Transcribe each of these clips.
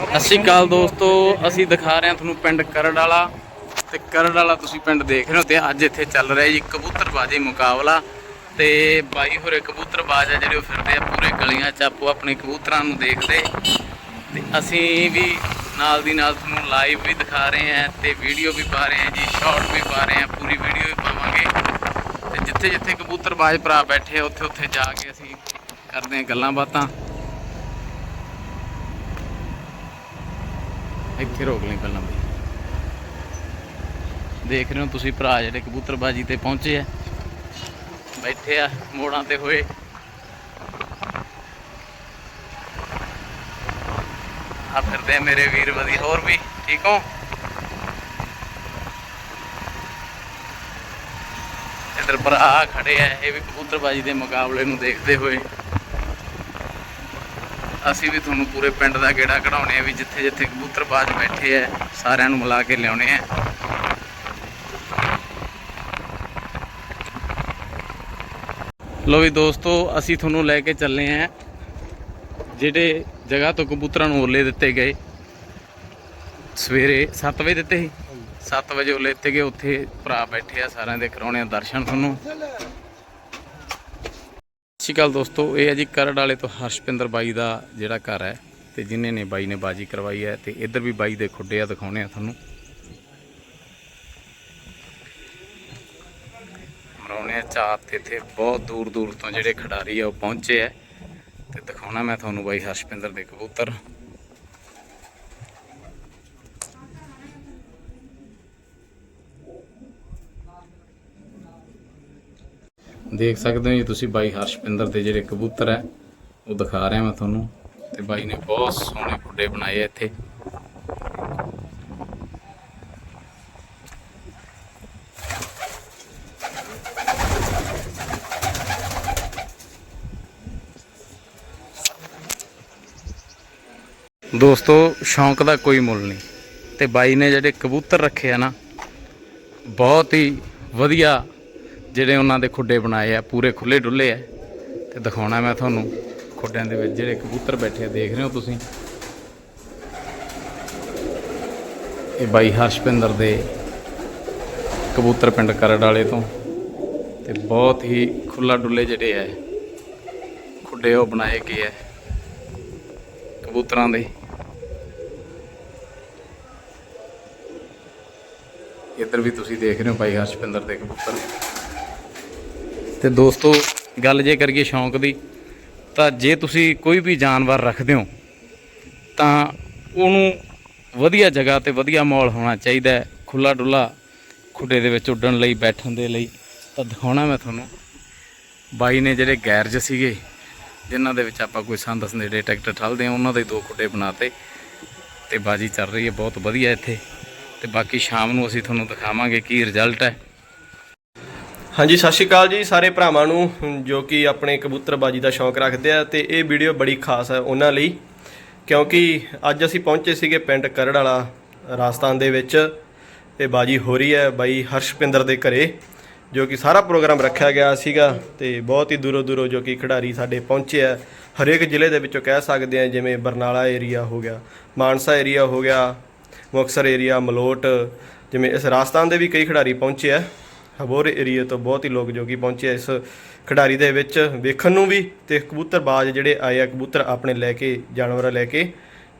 ਸਤਿ ਸ਼੍ਰੀ ਅਕਾਲ ਦੋਸਤੋ, ਅਸੀਂ ਦਿਖਾ ਰਹੇ ਹਾਂ ਤੁਹਾਨੂੰ ਪਿੰਡ ਕਰੜ ਵਾਲਾ ਤੇ ਕਰੜ ਵਾਲਾ ਤੁਸੀਂ ਪਿੰਡ ਦੇਖ ਰਹੇ ਹੋ ਤੇ ਅੱਜ ਇੱਥੇ ਚੱਲ ਰਿਹਾ ਜੀ ਕਬੂਤਰਬਾਜ਼ੀ ਮੁਕਾਬਲਾ ਤੇ ਬਾਈ ਹੋਰੇ ਕਬੂਤਰਬਾਜ਼ ਆ ਜਿਹੜੇ ਉਹ ਫਿਰਦੇ ਆ ਪੂਰੇ ਗਲੀਆਂ ਚ, ਆਪੋ ਆਪਣੇ ਕਬੂਤਰਾਂ ਨੂੰ ਦੇਖਦੇ। ਤੇ ਅਸੀਂ ਵੀ ਨਾਲ ਦੀ ਨਾਲ ਤੁਹਾਨੂੰ ਲਾਈਵ ਵੀ ਦਿਖਾ ਰਹੇ ਹਾਂ ਤੇ ਵੀਡੀਓ ਵੀ ਪਾ ਰਹੇ ਹਾਂ ਜੀ ਸ਼ਾਰਟ ਵੀ ਪਾ ਰਹੇ ਹਾਂ, ਪੂਰੀ ਵੀਡੀਓ ਵੀ ਪਾਵਾਂਗੇ। ਤੇ ਜਿੱਥੇ ਜਿੱਥੇ ਕਬੂਤਰਬਾਜ਼ ਭਰਾ ਬੈਠੇ ਆ ਉੱਥੇ ਉੱਥੇ ਜਾ ਕੇ ਅਸੀਂ ਕਰਦੇ ਹਾਂ ਗੱਲਾਂ ਬਾਤਾਂ। ਇੱਥੇ ਰੋਕ ਲਈ ਪਹਿਲਾਂ ਬਈ। ਦੇਖ ਰਹੇ ਹੋ ਤੁਸੀਂ ਭਰਾ ਜਿਹੜੇ ਕਬੂਤਰਬਾਜੀ ਤੇ ਪਹੁੰਚੇ ਆ। ਬੈਠੇ ਆ, ਮੋੜਾਂ ਤੇ ਹੋਏ। ਆ ਫਿਰਦੇ ਆ ਮੇਰੇ ਵੀਰ ਵਧੀਆ, ਹੋਰ ਵੀ, ਠੀਕ ਹੋ? ਇਧਰ ਭਰਾ ਖੜੇ ਆ, ਇਹ ਵੀ ਕਬੂਤਰਬਾਜੀ ਦੇ ਮੁਕਾਬਲੇ ਨੂੰ ਦੇਖਦੇ ਹੋਏ। ਅਸੀਂ ਵੀ ਤੁਹਾਨੂੰ ਪੂਰੇ ਪਿੰਡ ਦਾ ਗੇੜਾ ਕਢਾਉਣੇ ਆ ਵੀ ਜਿੱਥੇ ਜਿੱਥੇ ਕਬੂਤਰਬਾਜ਼ ਬੈਠੇ ਆ, ਸਾਰਿਆਂ ਨੂੰ ਮਿਲਾ ਕੇ ਲਿਆਉਣੇ ਆ। ਲੋ ਵੀ ਦੋਸਤੋ, ਅਸੀਂ ਤੁਹਾਨੂੰ ਲੈ ਕੇ ਚੱਲੇ ਆ, ਜਿਹੜੇ ਜਗ੍ਹਾ ਤੋਂ ਕਬੂਤਰਾਂ ਨੂੰ ਓਲੇ ਦਿੱਤੇ ਗਏ। ਸਵੇਰੇ 7 ਵਜੇ ਦਿੱਤੇ ਸੀ। 7 ਵਜੇ ਓਲੇ ਦਿੱਤੇ ਗਏ, ਉੱਥੇ ਭਰਾ ਬੈਠੇ ਆ, ਸਾਰਿਆਂ ਦੇ ਕਰਾਉਣੇ ਆ ਦਰਸ਼ਨ ਤੁਹਾਨੂੰ। ਸਤਿ ਸ਼੍ਰੀ ਅਕਾਲ ਦੋਸਤੋ, ਇਹ ਹੈ ਜੀ ਕਰੜ ਵਾਲੇ ਤੋਂ ਹਰਸ਼ਪਿੰਦਰ ਬਾਈ ਦਾ ਜਿਹੜਾ ਘਰ ਹੈ ਤੇ ਜਿਨ੍ਹਾਂ ਨੇ ਬਾਈ ਨੇ ਬਾਜੀ ਕਰਵਾਈ ਹੈ ਤੇ ਇੱਧਰ ਵੀ ਬਾਈ ਦੇ ਖੁੱਡੇ ਆ ਦਿਖਾਉਣੇ ਆ ਤੁਹਾਨੂੰ। ਮਰਾਉਣੇ ਆ ਚਾਰ ਤੇ ਇੱਥੇ ਬਹੁਤ ਦੂਰ ਦੂਰ ਤੋਂ ਜਿਹੜੇ ਖਿਡਾਰੀ ਆ ਉਹ ਪਹੁੰਚੇ ਆ। ਤੇ ਦਿਖਾਉਣਾ ਮੈਂ ਤੁਹਾਨੂੰ ਬਾਈ ਹਰਸ਼ਪਿੰਦਰ ਦੇ ਕਬੂਤਰ। ਦੇਖ ਸਕਦੇ ਹੋ ਜੀ, ਤੁਸੀਂ ਬਾਈ ਹਰਸ਼ਪਿੰਦਰ ਦੇ ਜਿਹੜੇ ਕਬੂਤਰ ਹੈ, ਉਹ ਦਿਖਾ ਰਿਹਾ ਮੈਂ ਤੁਹਾਨੂੰ। ਤੇ ਬਾਈ ਨੇ ਬਹੁਤ ਸੋਹਣੇ ਗੁੱਡੇ ਬਣਾਏ ਇੱਥੇ। ਦੋਸਤੋ, ਸ਼ੌਂਕ ਦਾ ਕੋਈ ਮੁੱਲ ਨਹੀਂ। ਤੇ ਬਾਈ ਨੇ ਜਿਹੜੇ ਕਬੂਤਰ ਰੱਖੇ ਆ ਨਾ, ਬਹੁਤ ਹੀ ਵਧੀਆ ਜਿਹੜੇ ਉਹਨਾਂ ਦੇ ਖੁੱਡੇ ਬਣਾਏ ਆ, ਪੂਰੇ ਖੁੱਲੇ ਡੁੱਲੇ ਆ। ਤੇ ਦਿਖਾਉਣਾ ਮੈਂ ਤੁਹਾਨੂੰ ਖੁੱਡਿਆਂ ਦੇ ਵਿੱਚ ਜਿਹੜੇ ਕਬੂਤਰ ਬੈਠੇ ਦੇਖ ਰਹੇ ਹੋ ਤੁਸੀਂ? ਇਹ ਬਾਈ ਹਰਸ਼ਪਿੰਦਰ ਦੇ ਕਬੂਤਰ ਪਿੰਡ ਕਰੜ ਵਾਲੇ ਤੋਂ। ਤੇ ਬਹੁਤ ਹੀ ਖੁੱਲਾ ਡੁੱਲੇ ਜਿਹੜੇ ਆ, ਖੁੱਡੇ ਉਹ ਬਣਾਏ ਗਏ ਆ ਕਬੂਤਰਾਂ ਦੇ। ਇੱਧਰ ਵੀ ਤੁਸੀਂ ਦੇਖ ਰਹੇ ਹੋ ਭਾਈ ਹਰਸ਼ਪਿੰਦਰ ਦੇ ਕਬੂਤਰ। ਤੇ ਦੋਸਤੋ, ਗੱਲ ਜੇ ਕਰੀਏ ਸ਼ੌਂਕ ਦੀ, ਤਾਂ ਜੇ ਤੁਸੀਂ ਕੋਈ ਵੀ ਜਾਨਵਰ ਰੱਖਦੇ ਹੋ, ਤਾਂ ਉਹਨੂੰ ਵਧੀਆ ਜਗ੍ਹਾ ਤੇ ਵਧੀਆ ਮਾਹੌਲ ਹੋਣਾ ਚਾਹੀਦਾ ਹੈ ਖੁੱਲਾ ਡੁੱਲਾ ਖੁੱਡੇ ਦੇ ਵਿੱਚ ਉੱਡਣ ਲਈ, ਬੈਠਣ ਦੇ ਲਈ। ਤਾਂ ਦਿਖਾਉਣਾ ਮੈਂ ਤੁਹਾਨੂੰ, ਬਾਈ ਨੇ ਜਿਹੜੇ ਗੈਰਜ ਸੀਗੇ, ਜਿਨ੍ਹਾਂ ਦੇ ਵਿੱਚ ਆਪਾਂ ਕੋਈ ਸੰਦ ਸੰਦੇੜੇ ਟਰੈਕਟਰ ਠਲਦੇ ਆ ਉਹਨਾਂ ਦੇ ਦੋ ਖੁੱਡੇ ਬਣਾਤੇ ਤੇ ਬਾਜੀ ਚੱਲ ਰਹੀ ਹੈ, ਬਹੁਤ ਵਧੀਆ ਇੱਥੇ। ਤੇ ਬਾਕੀ ਸ਼ਾਮ ਨੂੰ ਅਸੀਂ ਤੁਹਾਨੂੰ ਦਿਖਾਵਾਂਗੇ ਕੀ ਰਿਜ਼ਲਟ ਹੈ। ਹਾਂਜੀ, ਸਤਿ ਸ਼੍ਰੀ ਅਕਾਲ ਜੀ ਸਾਰੇ ਭਰਾਵਾਂ ਨੂੰ, ਜੋ ਕਿ ਆਪਣੇ ਕਬੂਤਰਬਾਜੀ ਦਾ ਸ਼ੌਂਕ ਰੱਖਦੇ ਆ ਤੇ ਇਹ ਵੀਡੀਓ ਬੜੀ ਖਾਸ ਹੈ ਉਹਨਾਂ ਲਈ, ਕਿਉਂਕਿ ਅੱਜ ਅਸੀਂ ਪਹੁੰਚੇ ਸੀਗੇ ਪਿੰਡ ਕਰੜ ਵਾਲਾ ਰਾਜਸਥਾਨ ਦੇ ਵਿੱਚ ਤੇ ਬਾਜੀ ਹੋ ਰਹੀ ਹੈ ਬਾਈ ਹਰਸ਼ਪਿੰਦਰ ਦੇ ਘਰੇ, ਜੋ ਕਿ ਸਾਰਾ ਪ੍ਰੋਗਰਾਮ ਰੱਖਿਆ ਗਿਆ ਸੀਗਾ ਤੇ ਬਹੁਤ ਹੀ ਦੂਰੋਂ ਦੂਰੋਂ ਜੋ ਕਿ ਖਿਡਾਰੀ ਸਾਡੇ ਪਹੁੰਚੇ ਆ। ਹਰੇਕ ਜ਼ਿਲ੍ਹੇ ਦੇ ਵਿੱਚੋਂ ਕਹਿ ਸਕਦੇ ਆ, ਜਿਵੇਂ ਬਰਨਾਲਾ ਏਰੀਆ ਹੋ ਗਿਆ, ਮਾਨਸਾ ਏਰੀਆ ਹੋ ਗਿਆ, ਮੁਕਤਸਰ ਏਰੀਆ ਮਲੋਟ, ਜਿਵੇਂ ਇਸ ਰਾਜਸਥਾਨ ਦੇ ਵੀ ਕਈ ਖਿਡਾਰੀ ਪਹੁੰਚੇ ਆ। ਅਬੋਰ ਏਰੀਆ ਤੋਂ ਬਹੁਤ ਹੀ ਲੋਕ ਜੋ ਕਿ ਪਹੁੰਚੇ ਇਸ ਖਿਡਾਰੀ ਦੇ ਵਿੱਚ। ਵੇਖਣ ਨੂੰ ਵੀ ਤੇ ਕਬੂਤਰਬਾਜ਼ ਜਿਹੜੇ ਆਏ ਆ, ਕਬੂਤਰ ਆਪਣੇ ਲੈ ਕੇ, ਜਾਨਵਰ ਲੈ ਕੇ।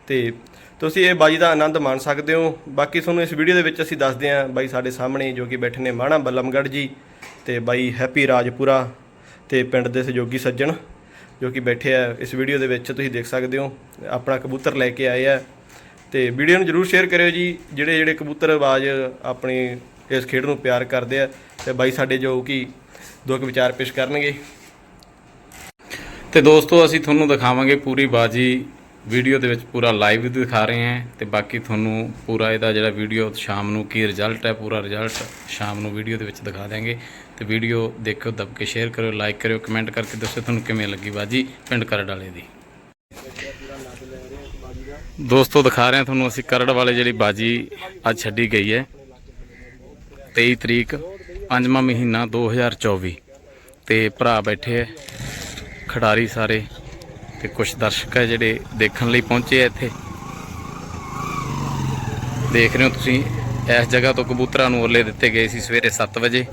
ਤੇ ਤੁਸੀਂ ਇਹ ਬਾਜੀ ਦਾ ਆਨੰਦ ਮਾਣ ਸਕਦੇ ਹੋ। ਬਾਕੀ ਤੁਹਾਨੂੰ ਇਸ ਵੀਡੀਓ ਦੇ ਵਿੱਚ ਅਸੀਂ ਦੱਸਦੇ ਹਾਂ ਬਾਈ ਸਾਡੇ ਸਾਹਮਣੇ ਜੋ ਕਿ ਬੈਠੇ ਨੇ ਮਾਣਾ ਬੱਲਮਗੜ੍ਹ ਜੀ ਤੇ ਬਾਈ ਹੈਪੀ ਰਾਜਪੁਰਾ ਤੇ ਪਿੰਡ ਦੇ ਸਹਿਯੋਗੀ ਸੱਜਣ ਜੋ ਕਿ ਬੈਠੇ ਆ ਇਸ ਵੀਡੀਓ ਦੇ ਵਿੱਚ, ਤੁਸੀਂ ਦੇਖ ਸਕਦੇ ਹੋ। ਆਪਣਾ ਕਬੂਤਰ ਲੈ ਕੇ ਆਏ ਆ। ਤੇ ਵੀਡੀਓ ਨੂੰ ਜਰੂਰ ਸ਼ੇਅਰ ਕਰਿਓ ਜੀ। ਜਿਹੜੇ ਜਿਹੜੇ ਕਬੂਤਰ ਆਵਾਜ਼ ਆਪਣੀ ਇਸ ਖੇਡ ਨੂੰ ਪਿਆਰ ਕਰਦੇ ਆ ਤੇ ਬਾਈ ਸਾਡੇ ਜੋ ਕਿ ਦੋ ਇੱਕ ਵਿਚਾਰ ਪੇਸ਼ ਕਰਨਗੇ। ਤੇ ਦੋਸਤੋ, ਅਸੀਂ ਤੁਹਾਨੂੰ ਦਿਖਾਵਾਂਗੇ ਪੂਰੀ ਬਾਜੀ। ਵੀਡੀਓ ਦੇ ਵਿੱਚ ਪੂਰਾ ਲਾਈਵ ਦਿਖਾ ਰਹੇ ਹਾਂ ਤੇ ਬਾਕੀ ਤੁਹਾਨੂੰ ਪੂਰਾ ਇਹਦਾ ਜਿਹੜਾ ਵੀਡੀਓ ਸ਼ਾਮ ਨੂੰ ਕੀ ਰਿਜ਼ਲਟ ਹੈ, ਪੂਰਾ ਰਿਜ਼ਲਟ ਸ਼ਾਮ ਨੂੰ ਵੀਡੀਓ ਦੇ ਵਿੱਚ ਦਿਖਾ ਦਿਆਂਗੇ। ਤੇ ਵੀਡੀਓ ਦੇਖਿਓ, ਦਬ ਕੇ ਸ਼ੇਅਰ ਕਰਿਓ ਲਾਈਕ ਕਰਿਓ ਕਮੈਂਟ ਕਰਕੇ ਦੱਸੋ ਤੁਹਾਨੂੰ ਕਿਵੇਂ ਲੱਗੀ ਬਾਜੀ ਪਿੰਡ ਕਰੜ ਵਾਲੇ ਦੀ। ਦੋਸਤੋ, ਦਿਖਾ ਰਹੇ ਹਾਂ ਤੁਹਾਨੂੰ ਅਸੀਂ ਕਰੜ ਵਾਲੇ ਜਿਹੜੀ ਬਾਜੀ ਅੱਜ ਛੱਡੀ ਗਈ ਹੈ 23 ਤਰੀਕ। ਪੰਜਵਾਂ ਮਹੀਨਾ 2024 ਤੇ ਭਰਾ ਬੈਠੇ ਐ ਖਿਡਾਰੀ ਸਾਰੇ, ਤੇ ਕੁਝ ਦਰਸ਼ਕ ਹੈ ਜਿਹੜੇ ਦੇਖਣ ਲਈ ਪਹੁੰਚੇ ਆ ਇੱਥੇ। ਦੇਖ ਰਹੇ ਹੋ ਤੁਸੀਂ, ਇਸ ਜਗ੍ਹਾ ਤੋਂ ਕਬੂਤਰਾਂ ਨੂੰ ਉਰਲੇ ਦਿੱਤੇ ਗਏ ਸੀ ਸਵੇਰੇ 7 ਵਜੇ।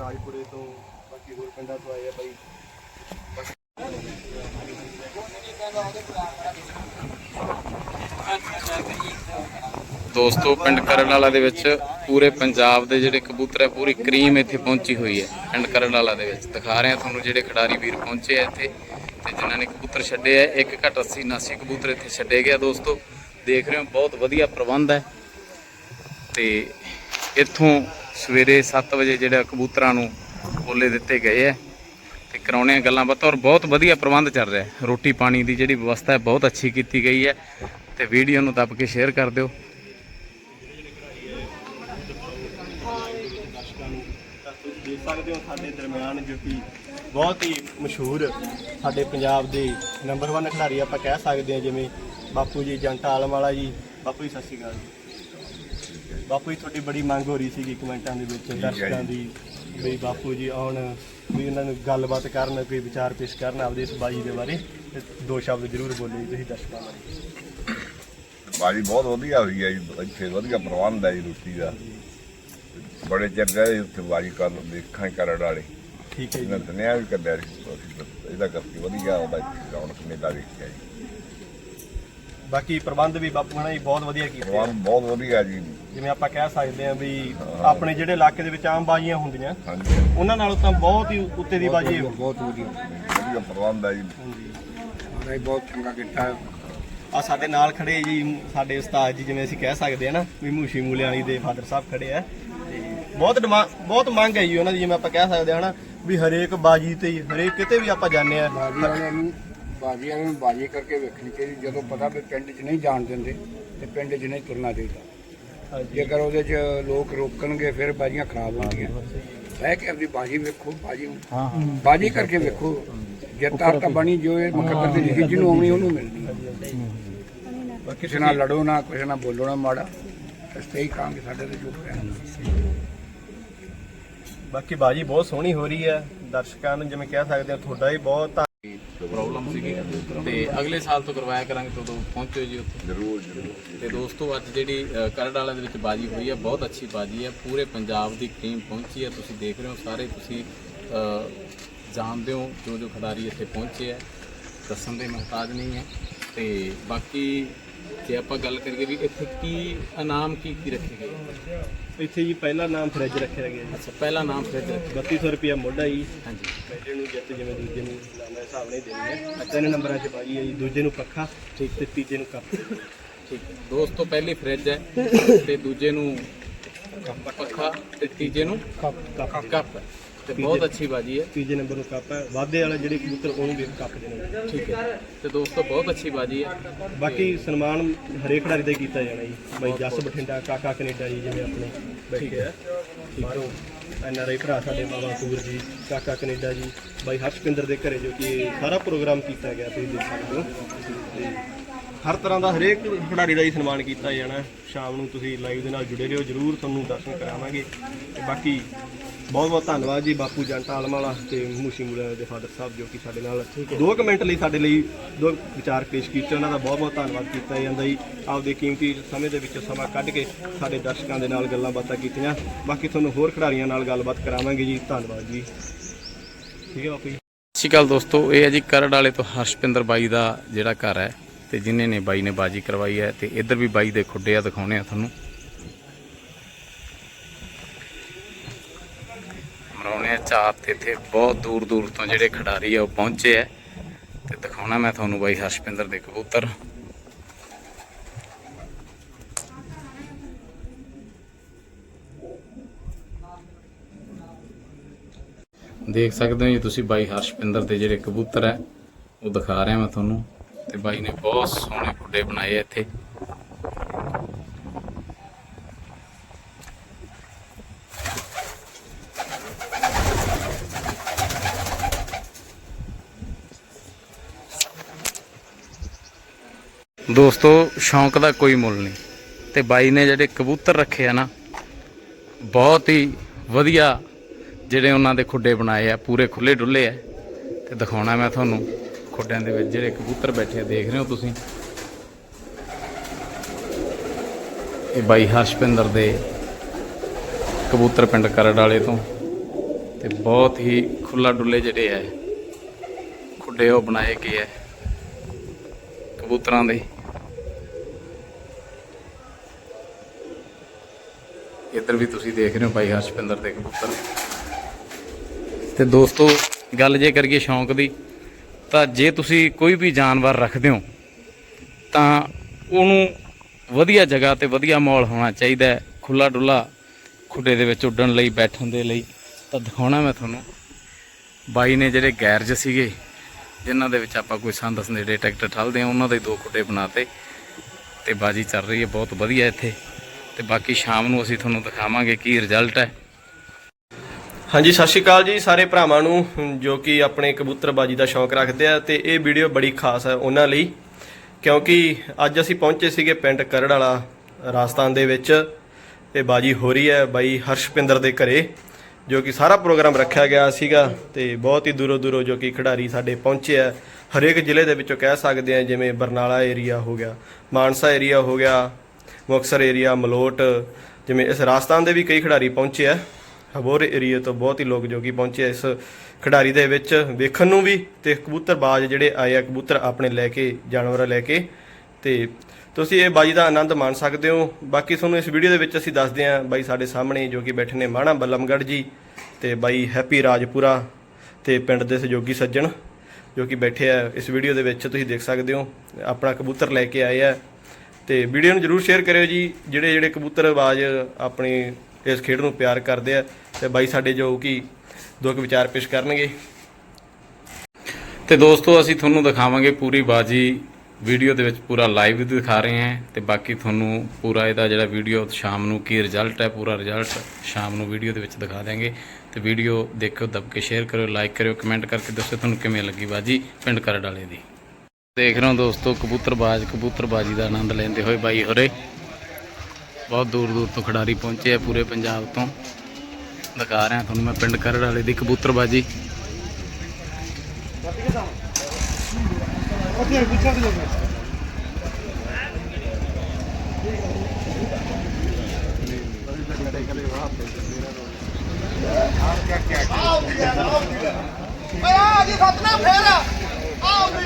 ਦੋਸਤੋ, ਪਿੰਡ ਕਰਨਾਲਾ ਦੇ ਵਿੱਚ ਪੂਰੇ ਪੰਜਾਬ ਦੇ ਜਿਹੜੇ ਕਬੂਤਰ ਹੈ, ਪੂਰੀ ਕਰੀਮ ਇੱਥੇ ਪਹੁੰਚੀ ਹੋਈ ਹੈ, ਪਿੰਡ ਕਰਨਾਲਾ ਦੇ ਵਿੱਚ। ਦਿਖਾ ਰਹੇ ਹਾਂ ਤੁਹਾਨੂੰ ਜਿਹੜੇ ਖਿਡਾਰੀ ਵੀਰ ਪਹੁੰਚੇ ਆ ਇੱਥੇ ਤੇ ਜਿਨ੍ਹਾਂ ਨੇ ਕਬੂਤਰ ਛੱਡੇ ਆ। ਇੱਕ ਘੱਟ 80 79 ਕਬੂਤਰ ਇੱਥੇ ਛੱਡੇ ਗਏ ਦੋਸਤੋ। ਦੇਖ ਰਹੇ ਹੋ, ਬਹੁਤ ਵਧੀਆ ਪ੍ਰਬੰਧ ਹੈ। ਤੇ ਇੱਥੋਂ ਸਵੇਰੇ 7 ਵਜੇ ਜਿਹੜਾ ਕਬੂਤਰਾਂ ਨੂੰ ਓਲੇ ਦਿੱਤੇ ਗਏ ਆ ਤੇ ਕਰਾਉਣੇ ਆ ਗੱਲਾਂ ਬਾਤਾਂ ਔਰ ਬਹੁਤ ਵਧੀਆ ਪ੍ਰਬੰਧ ਚੱਲ ਰਿਹਾ ਰੋਟੀ ਪਾਣੀ ਦੀ ਜਿਹੜੀ ਵਿਵਸਥਾ ਹੈ, ਬਹੁਤ ਅੱਛੀ ਕੀਤੀ ਗਈ ਹੈ। ਤੇ ਵੀਡੀਓ ਨੂੰ ਦੱਬ ਕੇ ਸ਼ੇਅਰ ਕਰ ਦਿਓ ਦਰਸ਼ਕਾਂ ਨੂੰ ਤਾਂ ਤੁਸੀਂ ਦੇਖ ਸਕਦੇ ਹੋ ਸਾਡੇ ਦਰਮਿਆਨ ਜੋ ਕਿ ਬਹੁਤ ਹੀ ਮਸ਼ਹੂਰ ਸਾਡੇ ਪੰਜਾਬ ਦੇ ਨੰਬਰ 1 ਖਿਡਾਰੀ ਆਪਾਂ ਕਹਿ ਸਕਦੇ ਹਾਂ ਜਿਵੇਂ ਬਾਪੂ ਜੀ ਜੰਟਾ ਆਲਮ ਵਾਲਾ ਜੀ ਬਾਪੂ ਜੀ ਸਤਿ ਸ਼੍ਰੀ ਅਕਾਲ ਬਾਪੂ ਜੀ ਤੁਹਾਡੀ ਬੜੀ ਮੰਗ ਹੋ ਰਹੀ ਸੀਗੀ ਕਮੈਂਟਾਂ ਦੇ ਵਿੱਚ ਦਰਸ਼ਕਾਂ ਦੀ ਵੀ ਬਾਪੂ ਜੀ ਆਉਣ ਵੀ ਉਹਨਾਂ ਨੂੰ ਗੱਲਬਾਤ ਕਰਨ ਕੋਈ ਵਿਚਾਰ ਪੇਸ਼ ਕਰਨ ਆਪਦੇ ਇਸ ਬਾਜੀ ਦੇ ਬਾਰੇ ਤੇ ਦੋ ਸ਼ਬਦ ਜ਼ਰੂਰ ਬੋਲੇ ਜੀ ਤੁਸੀਂ ਦਰਸ਼ਕਾਂ ਬਾਰੇ। ਬਾਜੀ ਬਹੁਤ ਵਧੀਆ ਹੋਈ ਹੈ ਜੀ ਇੱਥੇ ਵਧੀਆ ਪ੍ਰਬੰਧ ਹੈ ਜੀ ਰੋਟੀ ਦਾ। ਬੜੇ ਚਿਰ ਗਏ ਉੱਥੇ ਬਾਜੀ ਕਰ ਦੇਖਾਂ ਕਰੜ ਵਾਲੇ। ਠੀਕ ਹੈ ਜੀ। ਇਹਨਾਂ ਤਨਿਆ ਵੀ ਕੱਢਿਆ ਇਹਦਾ ਕਰਕੇ ਵਧੀਆ ਉਹਦਾ ਰੌਣਕ ਮੇਲਾ ਵੇਖਿਆ ਜੀ। ਬਾਕੀ ਪ੍ਰਬੰਧ ਵੀ ਬਾਪੂ ਹਣਾ ਜੀ ਬਹੁਤ ਵਧੀਆ ਕੀਤੇ ਆ। ਬਹੁਤ ਵਧੀਆ ਜੀ। ਜਿਵੇਂ ਆਪਾਂ ਕਹਿ ਸਕਦੇ ਹਾਂ ਵੀ ਆਪਣੇ ਜਿਹੜੇ ਇਲਾਕੇ ਦੇ ਵਿੱਚ ਆਮ ਬਾਜੀਆਂ ਹੁੰਦੀਆਂ ਹਾਂਜੀ। ਉਹਨਾਂ ਨਾਲੋਂ ਤਾਂ ਬਹੁਤ ਹੀ ਉੱਤੇ ਦੀ ਬਾਜੀ ਹੈ। ਬਹੁਤ ਵਧੀਆ। ਵਧੀਆ ਪ੍ਰਬੰਧ ਹੈ ਜੀ। ਸਾਰਾ ਬਹੁਤ ਚੰਗਾ ਕੀਤਾ। ਆ ਸਾਡੇ ਨਾਲ ਖੜੇ ਜੀ ਸਾਡੇ ਉਸਤਾਦ ਜੀ ਜਿਵੇਂ ਅਸੀਂ ਕਹਿ ਸਕਦੇ ਆ ਨਾ ਵੀ ਮੂਸ਼ੀ ਮੂਲਿਆਣੀ ਦੇ ਫਾਦਰ ਸਾਹਿਬ ਖੜੇ ਆ। ਬਹੁਤ ਡਿਮਾਂਡ ਬਹੁਤ ਮੰਗ ਹੈ ਜੀ ਉਹਨਾਂ ਦੀ ਜਿਵੇਂ ਆਪਾਂ ਕਹਿ ਸਕਦੇ ਹਾਂ ਨਾ ਵੀ ਹਰੇਕ ਬਾਜੀ ਤੇ ਹੀ ਹਰੇਕ ਕਿਤੇ ਵੀ ਆਪਾਂ ਜਾਂਦੇ ਆ ਬਾਜੀ ਵਾਲਿਆਂ ਨੂੰ ਨੂੰ ਬਾਜੀ ਕਰਕੇ ਵੇਖਣੀ ਚਾਹੀਦੀ ਜਦੋਂ ਪਤਾ ਵੀ ਪਿੰਡ 'ਚ ਨਹੀਂ ਜਾਣ ਦਿੰਦੇ ਤੇ ਪਿੰਡ 'ਚ ਨਹੀਂ ਤੁਰਨਾ ਚਾਹੀਦਾ। ਜੇਕਰ ਉਹਦੇ 'ਚ ਲੋਕ ਰੋਕਣਗੇ ਫਿਰ ਬਾਜੀਆਂ ਖਰਾਬ ਹੁੰਦੀਆਂ ਬਹਿ ਕੇ ਆਪਣੀ ਬਾਜੀ ਵੇਖੋ ਬਾਜੀ ਨੂੰ। ਬਾਜੀ ਕਰਕੇ ਵੇਖੋ ਜਿੱਤਾਰ ਤਾਂ ਬਣੀ ਜੋ ਇਹ ਮੁਕੱਦਰ ਦੀ ਲਿਖੀ ਜਿਹਨੂੰ ਆਉਣੀ ਉਹਨੂੰ ਮਿਲਣੀ ਕਿਸੇ ਨਾਲ ਲੜੋ ਨਾ ਕਿਸੇ ਨਾਲ ਬੋਲੋ ਨਾ ਮਾੜਾ ਅਸਤੇ ਹੀ ਕਹਾਂਗੇ ਸਾਡੇ ਤੇ ਚੁੱਪ ਰਹਿਣ ਬਾਕੀ ਬਾਜੀ ਬਹੁਤ ਸੋਹਣੀ ਹੋ ਰਹੀ ਹੈ। ਦਰਸ਼ਕਾਂ ਨੂੰ ਜਿਵੇਂ ਕਹਿ ਸਕਦੇ ਆ ਤੁਹਾਡਾ ਹੀ ਬਹੁਤ ਪ੍ਰੋਬਲਮ ਸੀਗੀ। ਤੇ ਅਗਲੇ ਸਾਲ ਤੋਂ ਕਰਵਾਇਆ ਕਰਾਂਗੇ ਤੋਂ ਪਹੁੰਚੋ ਜੀ ਉੱਥੇ। ਜ਼ਰੂਰ ਜ਼ਰੂਰ। ਤੇ ਦੋਸਤੋ ਅੱਜ ਜਿਹੜੀ ਅ, ਕਰੜ ਵਾਲਿਆਂ ਦੇ ਵਿੱਚ ਬਾਜੀ ਹੋਈ ਹੈ ਬਹੁਤ ਅੱਛੀ ਬਾਜੀ ਹੈ। ਪੂਰੇ ਪੰਜਾਬ ਦੀ ਟੀਮ ਪਹੁੰਚੀ ਹੈ। ਤੁਸੀਂ ਦੇਖ ਰਹੇ ਹੋ ਸਾਰੇ ਤੁਸੀਂ ਅ, ਜਾਣਦੇ ਹੋ ਜੋ ਜੋ ਖਿਡਾਰੀ ਇੱਥੇ ਪਹੁੰਚੇ ਹੈ। ਦੱਸਣ ਦੇ ਮੁਹਤਾਜ ਨਹੀਂ ਹੈ। ਤੇ ਬਾਕੀ ਜੇ ਆਪਾਂ ਗੱਲ ਕਰੀਏ ਵੀ ਇੱਥੇ ਕੀ ਇਨਾਮ ਕੀ ਕੀ ਰੱਖੇ ਗਏ? ਇੱਥੇ ਜੀ ਪਹਿਲਾ ਨਾਮ ਫ੍ਰਿਜ ਰੱਖਿਆ ਗਿਆ ਅੱਛਾ ਪਹਿਲਾ ਨਾਮ ਫਿਰ ਰੱਖਿਆ। 3200 ਰੁਪਿਆ ਮੋਢਾ ਜੀ। ਹਾਂਜੀ। ਪਹਿਲੇ ਨੂੰ ਜਿੱਤ ਜਿਵੇਂ ਦੂਜੇ ਨੂੰ ਲਾਣਾ ਹਿਸਾਬ ਨਹੀਂ ਦੇਣੀ ਹੈ ਤਿੰਨ ਨੰਬਰਾਂ 'ਚ ਬਾਜੀ ਹੈ ਜੀ ਦੂਜੇ ਨੂੰ ਪੱਖਾ ਠੀਕ। ਤੇ ਤੀਜੇ ਨੂੰ ਕੱਪ। ਠੀਕ। ਦੋਸਤੋ ਪਹਿਲੀ ਫ੍ਰਿਜ ਹੈ ਤੇ ਦੂਜੇ ਨੂੰ ਪੱਖਾ ਤੇ ਤੀਜੇ ਨੂੰ ਕੱਪ। ਕੱਪ। ਤੇ ਬਹੁਤ ਅੱਛੀ ਬਾਜੀ ਹੈ। ਤੀਜੇ ਨੰਬਰ ਨੂੰ ਕੱਪ ਹੈ। ਵਾਧੇ ਵਾਲੇ ਜਿਹੜੇ ਕਬੂਤਰ ਉਹਨੂੰ ਵੀ ਕੱਪ ਦੇਣੇ ਠੀਕ ਹੈ। ਤੇ ਦੋਸਤੋ ਬਹੁਤ ਅੱਛੀ ਬਾਜੀ ਹੈ। ਬਾਕੀ ਸਨਮਾਨ ਹਰੇਕ ਖਿਡਾਰੀ ਦਾ ਹੀ ਕੀਤਾ ਜਾਣਾ ਜੀ। ਬਾਈ ਜੱਸ ਬਠਿੰਡਾ ਕਾਕਾ ਕੈਨੇਡਾ ਜੀ ਜਿਵੇਂ ਆਪਣੇ ਬੈਠੇ ਆ। ਬਾਹਰੋਂ ਐਨ ਆਰ ਆਈ ਭਰਾ ਸਾਡੇ ਬਾਬਾ ਕੂਰ ਜੀ ਕਾਕਾ ਕੈਨੇਡਾ ਜੀ। ਬਾਈ ਹਰਸ਼ਪਿੰਦਰ ਦੇ ਘਰੇ ਜੋ ਕਿ ਸਾਰਾ ਪ੍ਰੋਗਰਾਮ ਕੀਤਾ ਗਿਆ ਤੁਸੀਂ ਦੇਖ ਸਕਦੇ ਹੋ। ਤੇ ਹਰ ਤਰ੍ਹਾਂ ਦਾ ਹਰੇਕ ਖਿਡਾਰੀ ਦਾ ਹੀ ਸਨਮਾਨ ਕੀਤਾ ਜਾਣਾ। ਸ਼ਾਮ ਨੂੰ ਤੁਸੀਂ ਲਾਈਵ ਦੇ ਨਾਲ ਜੁੜੇ ਰਹੋ। ਜਰੂਰ ਤੁਹਾਨੂੰ ਦਰਸ਼ਨ ਕਰਾਵਾਂਗੇ। ਤੇ ਬਾਕੀ ਬਹੁਤ ਬਹੁਤ ਧੰਨਵਾਦ ਜੀ ਬਾਪੂ ਜੰਟਾ ਆਲਮ ਵਾਲਾ ਤੇ ਮੂਸ਼ੀ ਮੂਲਾ ਦੇ ਫਾਦਰ ਸਾਹਿਬ ਜੋ ਕਿ ਸਾਡੇ ਨਾਲ ਦੋ ਕੁ ਮਿੰਟ ਲਈ ਸਾਡੇ ਲਈ ਦੋ ਵਿਚਾਰ ਪੇਸ਼ ਕੀਤੇ ਉਹਨਾਂ ਦਾ ਬਹੁਤ ਬਹੁਤ ਧੰਨਵਾਦ ਕੀਤਾ ਜਾਂਦਾ ਜੀ ਆਪਦੇ ਕੀਮਤੀ ਸਮੇਂ ਦੇ ਵਿੱਚੋਂ ਸਮਾਂ ਕੱਢ ਕੇ ਸਾਡੇ ਦਰਸ਼ਕਾਂ ਦੇ ਨਾਲ ਗੱਲਾਂ ਬਾਤਾਂ ਕੀਤੀਆਂ। ਬਾਕੀ ਤੁਹਾਨੂੰ ਹੋਰ ਖਿਡਾਰੀਆਂ ਨਾਲ ਗੱਲਬਾਤ ਕਰਾਵਾਂਗੇ ਜੀ। ਧੰਨਵਾਦ ਜੀ। ਠੀਕ ਹੈ ਬਾਪੂ ਜੀ। ਸਤਿ ਸ਼੍ਰੀ ਅਕਾਲ ਦੋਸਤੋ ਇਹ ਹੈ ਜੀ ਕਰੜ ਵਾਲੇ ਤੋਂ ਹਰਸ਼ਪਿੰਦਰ ਬਾਈ ਦਾ ਜਿਹੜਾ ਘਰ ਹੈ ਤੇ ਜਿਨ੍ਹਾਂ ਨੇ ਬਾਈ ਨੇ ਬਾਜੀ ਕਰਵਾਈ ਹੈ ਤੇ ਇੱਧਰ ਵੀ ਬਾਈ ਦੇ ਖੁੱਡੇ ਆ ਦਿਖਾਉਣੇ ਆ ਤੁਹਾਨੂੰ। ਮਰਾਉਣੇ ਆ ਚਾਰ ਤੇ ਇੱਥੇ ਬਹੁਤ ਦੂਰ ਦੂਰ ਤੋਂ ਜਿਹੜੇ ਖਿਡਾਰੀ ਆ ਉਹ ਪਹੁੰਚੇ ਆ। ਤੇ ਦਿਖਾਉਣਾ ਮੈਂ ਤੁਹਾਨੂੰ ਬਾਈ ਹਰਸ਼ਪਿੰਦਰ ਦੇ ਕਬੂਤਰ। ਦੇਖ ਸਕਦੇ ਹੋ ਜੀ ਤੁਸੀਂ ਬਾਈ ਹਰਸ਼ਪਿੰਦਰ ਦੇ ਜਿਹੜੇ ਕਬੂਤਰ ਹੈ ਉਹ ਦਿਖਾ ਰਿਹਾ ਮੈਂ ਤੁਹਾਨੂੰ। ਤੇ ਬਾਈ ਨੇ ਬਹੁਤ ਸੋਹਣੇ ਖੁੱਡੇ ਬਣਾਏ ਇੱਥੇ। ਦੋਸਤੋ, ਸ਼ੌਂਕ ਦਾ ਕੋਈ ਮੁੱਲ ਨਹੀਂ। ਤੇ ਬਾਈ ਨੇ ਜਿਹੜੇ ਕਬੂਤਰ ਰੱਖੇ ਆ ਨਾ, ਬਹੁਤ ਹੀ ਵਧੀਆ ਜਿਹੜੇ ਉਹਨਾਂ ਦੇ ਖੁੱਡੇ ਬਣਾਏ ਆ, ਪੂਰੇ ਖੁੱਲੇ ਡੁੱਲੇ ਆ। ਤੇ ਦਿਖਾਉਣਾ ਮੈਂ ਤੁਹਾਨੂੰ, ਖੁੱਡਿਆਂ ਦੇ ਵਿੱਚ ਜਿਹੜੇ ਕਬੂਤਰ ਬੈਠੇ ਆ, ਦੇਖ ਰਹੇ ਹੋ ਤੁਸੀਂ? ਇਹ ਬਾਈ ਹਰਸ਼ਪਿੰਦਰ ਦੇ ਕਬੂਤਰ ਪਿੰਡ ਕਰੜ ਵਾਲੇ ਤੋਂ। ਤੇ ਬਹੁਤ ਹੀ ਖੁੱਲਾ ਡੁੱਲੇ ਜਿਹੜੇ ਐ ਖੁੱਡੇ ਉਹ ਬਣਾਏ ਗਏ ਐ ਕਬੂਤਰਾਂ ਦੇ। ਇੱਧਰ ਵੀ ਤੁਸੀਂ ਦੇਖ ਰਹੇ ਹੋ ਭਾਈ ਹਰਸ਼ਪਿੰਦਰ ਦੇ ਕਬੂਤਰ। ਤੇ ਦੋਸਤੋ, ਗੱਲ ਜੇ ਕਰੀਏ ਸ਼ੌਂਕ ਦੀ, ਤਾਂ ਜੇ ਤੁਸੀਂ ਕੋਈ ਵੀ ਜਾਨਵਰ ਰੱਖਦੇ ਹੋ, ਤਾਂ ਉਹਨੂੰ ਵਧੀਆ ਜਗ੍ਹਾ ਤੇ ਵਧੀਆ ਮਾਹੌਲ ਹੋਣਾ ਚਾਹੀਦਾ ਹੈ ਖੁੱਲਾ ਡੁੱਲਾ ਖੁੱਡੇ ਦੇ ਵਿੱਚ ਉੱਡਣ ਲਈ, ਬੈਠਣ ਦੇ ਲਈ। ਤਾਂ ਦਿਖਾਉਣਾ ਮੈਂ ਤੁਹਾਨੂੰ, ਬਾਈ ਨੇ ਜਿਹੜੇ ਗੈਰਜ ਸੀਗੇ, ਜਿਨ੍ਹਾਂ ਦੇ ਵਿੱਚ ਆਪਾਂ ਕੋਈ ਸੰਦਸ ਨੇੜੇ ਟਰੈਕਟਰ ਠਲਦੇ ਆ ਉਹਨਾਂ ਦੇ ਦੋ ਖੁੱਡੇ ਬਣਾਤੇ, ਤੇ ਬਾਜੀ ਚੱਲ ਰਹੀ ਹੈ, ਬਹੁਤ ਵਧੀਆ ਇੱਥੇ। ਤੇ ਬਾਕੀ ਸ਼ਾਮ ਨੂੰ ਅਸੀਂ ਤੁਹਾਨੂੰ ਦਿਖਾਵਾਂਗੇ ਕੀ ਰਿਜ਼ਲਟ ਹੈ। ਹਾਂਜੀ, ਸਤਿ ਸ਼੍ਰੀ ਅਕਾਲ ਜੀ ਸਾਰੇ ਭਰਾਵਾਂ ਨੂੰ, ਜੋ ਕਿ ਆਪਣੇ ਕਬੂਤਰਬਾਜੀ ਦਾ ਸ਼ੌਂਕ ਰੱਖਦੇ ਆ ਤੇ ਇਹ ਵੀਡੀਓ ਬੜੀ ਖਾਸ ਹੈ ਉਹਨਾਂ ਲਈ, ਕਿਉਂਕਿ ਅੱਜ ਅਸੀਂ ਪਹੁੰਚੇ ਸੀਗੇ ਪਿੰਡ ਕਰੜ ਵਾਲਾ ਰਾਜਸਥਾਨ ਦੇ ਵਿੱਚ, ਤੇ ਬਾਜੀ ਹੋ ਰਹੀ ਹੈ ਬਾਈ ਹਰਸ਼ਪਿੰਦਰ ਦੇ ਘਰੇ, ਜੋ ਕਿ ਸਾਰਾ ਪ੍ਰੋਗਰਾਮ ਰੱਖਿਆ ਗਿਆ ਸੀਗਾ ਤੇ ਬਹੁਤ ਹੀ ਦੂਰੋਂ ਦੂਰੋਂ ਜੋ ਕਿ ਖਿਡਾਰੀ ਸਾਡੇ ਪਹੁੰਚੇ ਆ। ਹਰੇਕ ਜ਼ਿਲ੍ਹੇ ਦੇ ਵਿੱਚੋਂ ਕਹਿ ਸਕਦੇ ਆ, ਜਿਵੇਂ ਬਰਨਾਲਾ ਏਰੀਆ ਹੋ ਗਿਆ, ਮਾਨਸਾ ਏਰੀਆ ਹੋ ਗਿਆ ਮੁਕਤਸਰ ਏਰੀਆ ਮਲੋਟ, ਜਿਵੇਂ ਇਸ ਰਾਜਸਥਾਨ ਦੇ ਵੀ ਕਈ ਖਿਡਾਰੀ ਪਹੁੰਚੇ ਆ। ਹਬੋਰ ਏਰੀਆ ਤੋਂ ਬਹੁਤ ਹੀ ਲੋਕ ਜੋ ਕਿ ਪਹੁੰਚੇ ਆ ਇਸ ਖਿਡਾਰੀ ਦੇ ਵਿੱਚ। ਵੇਖਣ ਨੂੰ ਵੀ ਤੇ ਕਬੂਤਰਬਾਜ਼ ਜਿਹੜੇ ਆਏ ਆ, ਕਬੂਤਰ ਆਪਣੇ ਲੈ ਕੇ, ਜਾਨਵਰਾਂ ਲੈ ਕੇ। ਤੇ ਤੁਸੀਂ ਇਹ ਬਾਜੀ ਦਾ ਆਨੰਦ ਮਾਣ ਸਕਦੇ ਹੋ। ਬਾਕੀ ਤੁਹਾਨੂੰ ਇਸ ਵੀਡੀਓ ਦੇ ਵਿੱਚ ਅਸੀਂ ਦੱਸਦੇ ਹਾਂ ਬਾਈ ਸਾਡੇ ਸਾਹਮਣੇ ਜੋ ਕਿ ਬੈਠੇ ਨੇ ਮਾਣਾ ਬੱਲਮਗੜ੍ਹ ਜੀ ਤੇ ਬਾਈ ਹੈਪੀ ਰਾਜਪੁਰਾ ਤੇ ਪਿੰਡ ਦੇ ਸਹਿਯੋਗੀ ਸੱਜਣ ਜੋ ਕਿ ਬੈਠੇ ਆ ਇਸ ਵੀਡੀਓ ਦੇ ਵਿੱਚ। ਤੁਸੀਂ ਦੇਖ ਸਕਦੇ ਹੋ, ਆਪਣਾ ਕਬੂਤਰ ਲੈ ਕੇ ਆਏ ਆ। ਤੇ ਵੀਡੀਓ ਨੂੰ ਜਰੂਰ ਸ਼ੇਅਰ ਕਰਿਓ ਜੀ, ਜਿਹੜੇ ਜਿਹੜੇ ਕਬੂਤਰ ਆਵਾਜ਼ ਆਪਣੀ ਇਸ ਖੇਡ ਨੂੰ ਪਿਆਰ ਕਰਦੇ ਆ ਤੇ ਬਾਈ ਸਾਡੇ ਜੋ ਕਿ ਦੋ ਕੁ ਵਿਚਾਰ ਪੇਸ਼ ਕਰਨਗੇ। ਤੇ ਦੋਸਤੋ, ਅਸੀਂ ਤੁਹਾਨੂੰ ਦਿਖਾਵਾਂਗੇ ਪੂਰੀ ਬਾਜੀ ਵੀਡੀਓ ਦੇ ਵਿੱਚ ਪੂਰਾ ਲਾਈਵ ਦਿਖਾ ਰਹੇ ਹਾਂ ਤੇ ਬਾਕੀ ਤੁਹਾਨੂੰ ਪੂਰਾ ਇਹਦਾ ਜਿਹੜਾ ਵੀਡੀਓ ਸ਼ਾਮ ਨੂੰ ਕੀ ਰਿਜ਼ਲਟ ਹੈ, ਪੂਰਾ ਰਿਜ਼ਲਟ ਸ਼ਾਮ ਨੂੰ ਵੀਡੀਓ ਦੇ ਵਿੱਚ ਦਿਖਾ ਦਿਆਂਗੇ। ਤੇ ਵੀਡੀਓ ਦੇਖਿਓ, ਦੱਬ ਕੇ ਸ਼ੇਅਰ ਕਰਿਓ ਲਾਈਕ ਕਰਿਓ ਕਮੈਂਟ ਕਰਕੇ ਦੱਸਿਓ ਤੁਹਾਨੂੰ ਕਿਵੇਂ ਲੱਗੀ ਬਾਜੀ ਪਿੰਡ ਕਰੜ ਵਾਲੇ ਦੀ। ਦੇਖ ਰਹੇ ਹੋ ਦੋਸਤੋ, ਕਬੂਤਰਬਾਜ਼, ਕਬੂਤਰਬਾਜੀ ਦਾ ਆਨੰਦ ਲੈਂਦੇ ਹੋਏ ਬਾਈ ਹੋਰੇ। ਬਹੁਤ ਦੂਰ ਦੂਰ ਤੋਂ ਖਿਡਾਰੀ ਪਹੁੰਚੇ ਆ ਪੂਰੇ ਪੰਜਾਬ ਤੋਂ। ਦਿਖਾ ਰਿਹਾ ਤੁਹਾਨੂੰ ਮੈਂ ਪਿੰਡ ਕਰੜ ਵਾਲੇ ਦੀ ਕਬੂਤਰਬਾਜੀ। ਆ ਜੀ ਸਤਨਾ ਫੇਰ ਆਓ ਵੀ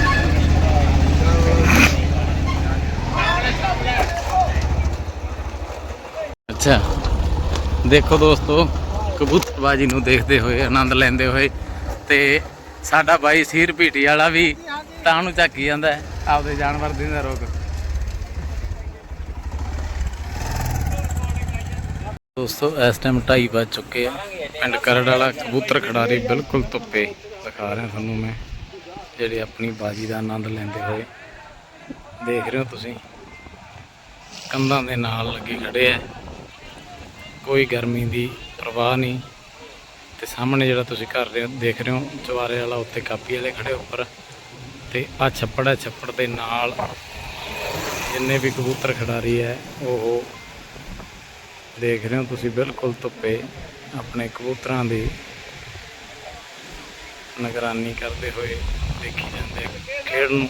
ਅੱਛਾ। ਦੇਖੋ ਦੋਸਤੋ, ਕਬੂਤਰਬਾਜੀ ਨੂੰ ਦੇਖਦੇ ਹੋਏ, ਆਨੰਦ ਲੈਂਦੇ ਹੋਏ ਤੇ ਸਾਡਾ ਬਾਈ ਸੀਰ ਭੀਟੀ ਵਾਲਾ ਵੀ ਤਾਂ ਨੂੰ ਝਾਕੀ ਜਾਂਦਾ ਆਪਦੇ ਜਾਨਵਰ ਦੀ ਨਾ ਰੋਕ। ਦੋਸਤੋ, ਇਸ ਟਾਈਮ 2:30 ਵੱਜ ਚੁੱਕੇ ਆ। ਪਿੰਡ ਕਰੜ ਵਾਲਾ ਕਬੂਤਰ ਖਿਡਾਰੀ ਬਿਲਕੁਲ ਧੁੱਪੇ ਦਿਖਾ ਰਿਹਾ ਤੁਹਾਨੂੰ ਮੈਂ, ਜਿਹੜੇ ਆਪਣੀ ਬਾਜੀ ਦਾ ਆਨੰਦ ਲੈਂਦੇ ਹੋਏ। ਦੇਖ ਰਹੇ ਹੋ ਤੁਸੀਂ? ਕੰਧਾਂ ਦੇ ਨਾਲ ਲੱਗੇ ਖੜੇ ਆ। ਕੋਈ ਗਰਮੀ ਦੀ ਪਰਵਾਹ ਨਹੀਂ। ਤੇ ਸਾਹਮਣੇ ਜਿਹੜਾ ਤੁਸੀਂ ਘਰ ਦੇ ਦੇਖ ਰਹੇ ਹੋ ਚਵਾਰੇ ਵਾਲਾ ਉੱਤੇ ਕਾਪੀ ਵਾਲੇ ਖੜੇ ਉੱਪਰ। ਤੇ ਆ ਛੱਪੜ ਹੈ, ਛੱਪੜ ਦੇ ਨਾਲ ਜਿੰਨੇ ਵੀ ਕਬੂਤਰ ਖਿਡਾਰੀ ਹੈ, ਉਹ ਦੇਖ ਰਹੇ ਹੋ ਤੁਸੀਂ ਬਿਲਕੁਲ ਧੁੱਪੇ ਆਪਣੇ ਕਬੂਤਰਾਂ ਦੀ ਨਿਗਰਾਨੀ ਕਰਦੇ ਹੋਏ ਦੇਖੀ ਜਾਂਦੇ ਆ ਖੇਡ ਨੂੰ।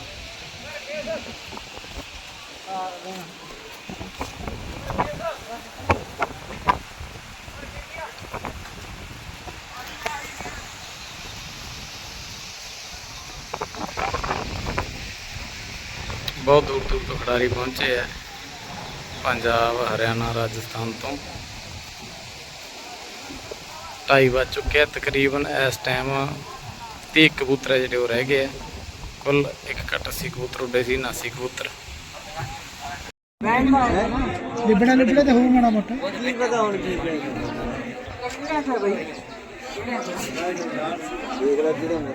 ਬਹੁਤ ਦੂਰ ਦੂਰ ਤੋਂ ਖਿਡਾਰੀ ਪਹੁੰਚੇ ਆ ਪੰਜਾਬ ਹਰਿਆਣਾ ਰਾਜਸਥਾਨ ਤੋਂ ਢਾਈ ਵੱਜ ਚੁੱਕੇ ਆ ਤਕਰੀਬਨ ਇਸ ਟਾਈਮ 30 ਕਬੂਤਰ ਆ ਜਿਹੜੇ ਉਹ ਰਹਿ ਗਏ ਆ ਕੁੱਲ ਇੱਕ ਘੱਟ 80 ਕਬੂਤਰ ਉੱਡੇ ਸੀ 79 ਕਬੂਤਰ ਲਿਬੜਾ ਲਿਬੜਾ ਤੇ ਹੋਊ ਮਾੜਾ ਮੋਟਾ।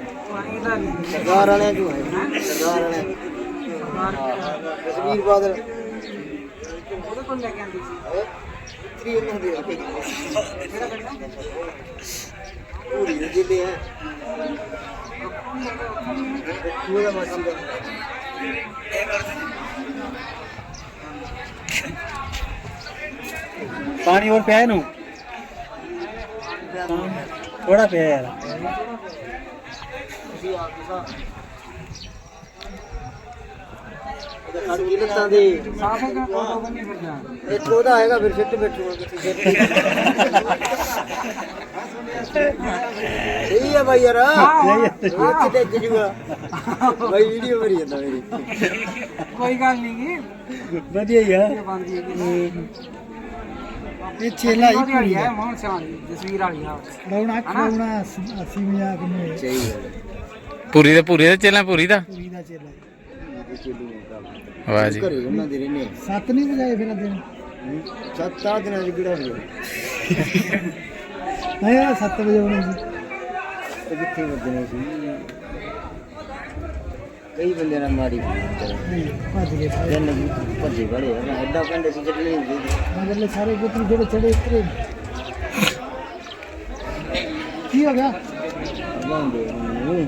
ਸਰਦਾਰ ਵਾਲਿਆਂ ਚੋਂ ਹੈ ਜੀ, ਸਰਦਾਰ ਵਾਲਿਆਂ ਕਸ਼ਮੀਰ ਬਾਦਲ। ਉਹਦੇ ਕੋਲ ਲੈ ਕੇ ਆਂਦੀ ਸੀ। ਬੱਕਰੀ ਉਹਨਾਂ ਦੀ ਰੱਖੀ ਪੂਰੀ ਦੇ ਜਿੱਦੇ ਹੈ ਪੂਰਾ ਮਾਸੀ ਦਾ। ਪਾਣੀ ਹੋਰ ਪਿਆ ਇਹਨੂੰ? ਥੋੜਾ ਪਿਆ ਯਾਰ। ਹਰ ਕੀ ਲੱਤਾਂ ਦੇ ਸਾਫੇ ਦਾ ਫੋਟੋ ਬਣੀ ਫਿਰ ਜਾ ਇੱਕ ਉਹਦਾ ਹੈਗਾ ਫਿਰ ਸਿੱਟ ਬੈਠੂਗਾ ਕਿੱਥੇ ਸਿੱਟ ਸਹੀ ਹੈ ਬਾਈ ਯਾਰ ਇਹ ਕਿਤੇ ਜਜੂਗਾ ਬਾਈ ਵੀਡੀਓ ਬਣੀ ਜਾਂਦਾ ਮੇਰੀ। ਕੋਈ ਗੱਲ ਨਹੀਂ ਵਧੀਆ ਹੀ ਆ। ਇਹ ਚੇਲਾ ਹੀ ਪੂਰੀ ਹੈ ਮੋਹਨ ਸਿਆਣ ਜਸਵੀਰ ਵਾਲੀ ਆ। ਰੌਣਾ ਖੜਾਉਣਾ ਅਸੀਂ ਮਜ਼ਾਕ ਨਹੀਂ ਸਹੀ ਹੈ ਪੂਰੀ ਦੇ ਪੂਰੀ ਦਾ ਚੱਲਾਂ ਪੂਰੀ ਦਾ? ਪੂਰੀ ਦਾ ਚੇਲਾ। ਵਾਹ ਜੀ। ਘਰੇ ਉਹਨਾਂ ਦੇ ਰਹਿੰਦੇ ਸੱਤ ਨਹੀਂ ਵਜਾਏ ਫਿਰ ਦਿਨ ਸੱਤ ਆਹ ਦਿਨਾਂ ਚ ਕਿਹੜਾ ਹੋਇਆ ਨਹੀਂ ਆ 7 ਵਜੇ ਆਉਣੀ ਸੀ। ਤੇ ਕਿੱਥੇ ਵੱਜਣੇ ਸੀ? ਕਈ ਬੰਦੇ ਨਾਲ ਮਾਰੀ ਨਹੀਂ, ਭੱਜ ਗਏ ਸਾਰੇ। ਜਨ ਭੱਜੇ ਬੜੇ ਆ। ਮੈਂ ਐਡਾ ਪਿੰਡ ਸੀ ਚੱਲੇ ਨਹੀਂ ਸੀ ਮਗਰਲੇ ਸਾਰੇ ਪੁੱਤਰ ਜਿਹੜੇ ਚੜੇ ਉਤਰੇ। ਕੀ ਹੋ ਗਿਆ? ਲਾਉਂਦੇ ਉਹਨੂੰ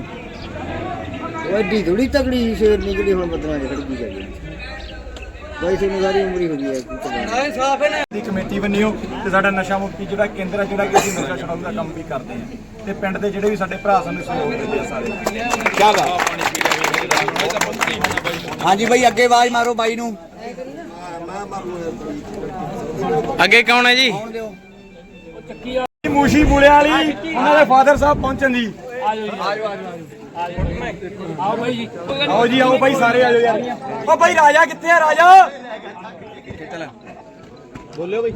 ਉਹ ਐਡੀ ਥੋੜੀ ਤਗੜੀ ਸੀ ਸ਼ੇਰ ਨਿਕਲੀ ਹੁਣ ਬਦਲਾਂ ਚ ਖੜਕੀ ਜਾ ਗਈ ਬਾਈ ਸਾਰੀ ਉਮਰ ਹੀ ਹੋ ਗਈ ਹੈ ਕੀ ਕਰਨਾ ਦੀ ਕਮੇਟੀ ਬਣੀਓ ਤੇ ਸਾਡਾ ਨਸ਼ਾ ਮੁਕਤੀ ਜਿਹੜਾ ਕੇਂਦਰ ਹੈ ਜਿਹੜਾ ਕਿ ਅਸੀਂ ਨਸ਼ਾ ਛੁਡਾਉਣ ਦਾ ਕੰਮ ਵੀ ਕਰਦੇ ਹਾਂ। ਤੇ ਪਿੰਡ ਦੇ ਜਿਹੜੇ ਵੀ ਸਾਡੇ ਭਰਾ ਸਾਨੂੰ ਸਹਿਯੋਗ ਦਿੰਦੇ ਆ ਸਾਰੇ। ਹਾਂਜੀ ਬਾਈ ਅੱਗੇ ਆਵਾਜ਼ ਮਾਰੋ ਬਾਈ ਨੂੰ। ਅੱਗੇ ਕੌਣ ਹੈ ਜੀ? ਮੂਸ਼ੀ ਬੁਲਿਆ ਵਾਲੀ ਉਹਨਾਂ ਦੇ ਫਾਦਰ ਸਾਹਿਬ ਪਹੁੰਚਣ ਦੀ ਆਓ ਜੀ ਆਓ ਬਾਈ ਸਾਰੇ ਆਜੋ ਯਾਰ। ਓ ਬਾਈ ਰਾਜਾ ਕਿੱਥੇ ਆ ਰਾਜਾ? ਬੋਲਿਓ ਬਾਈ।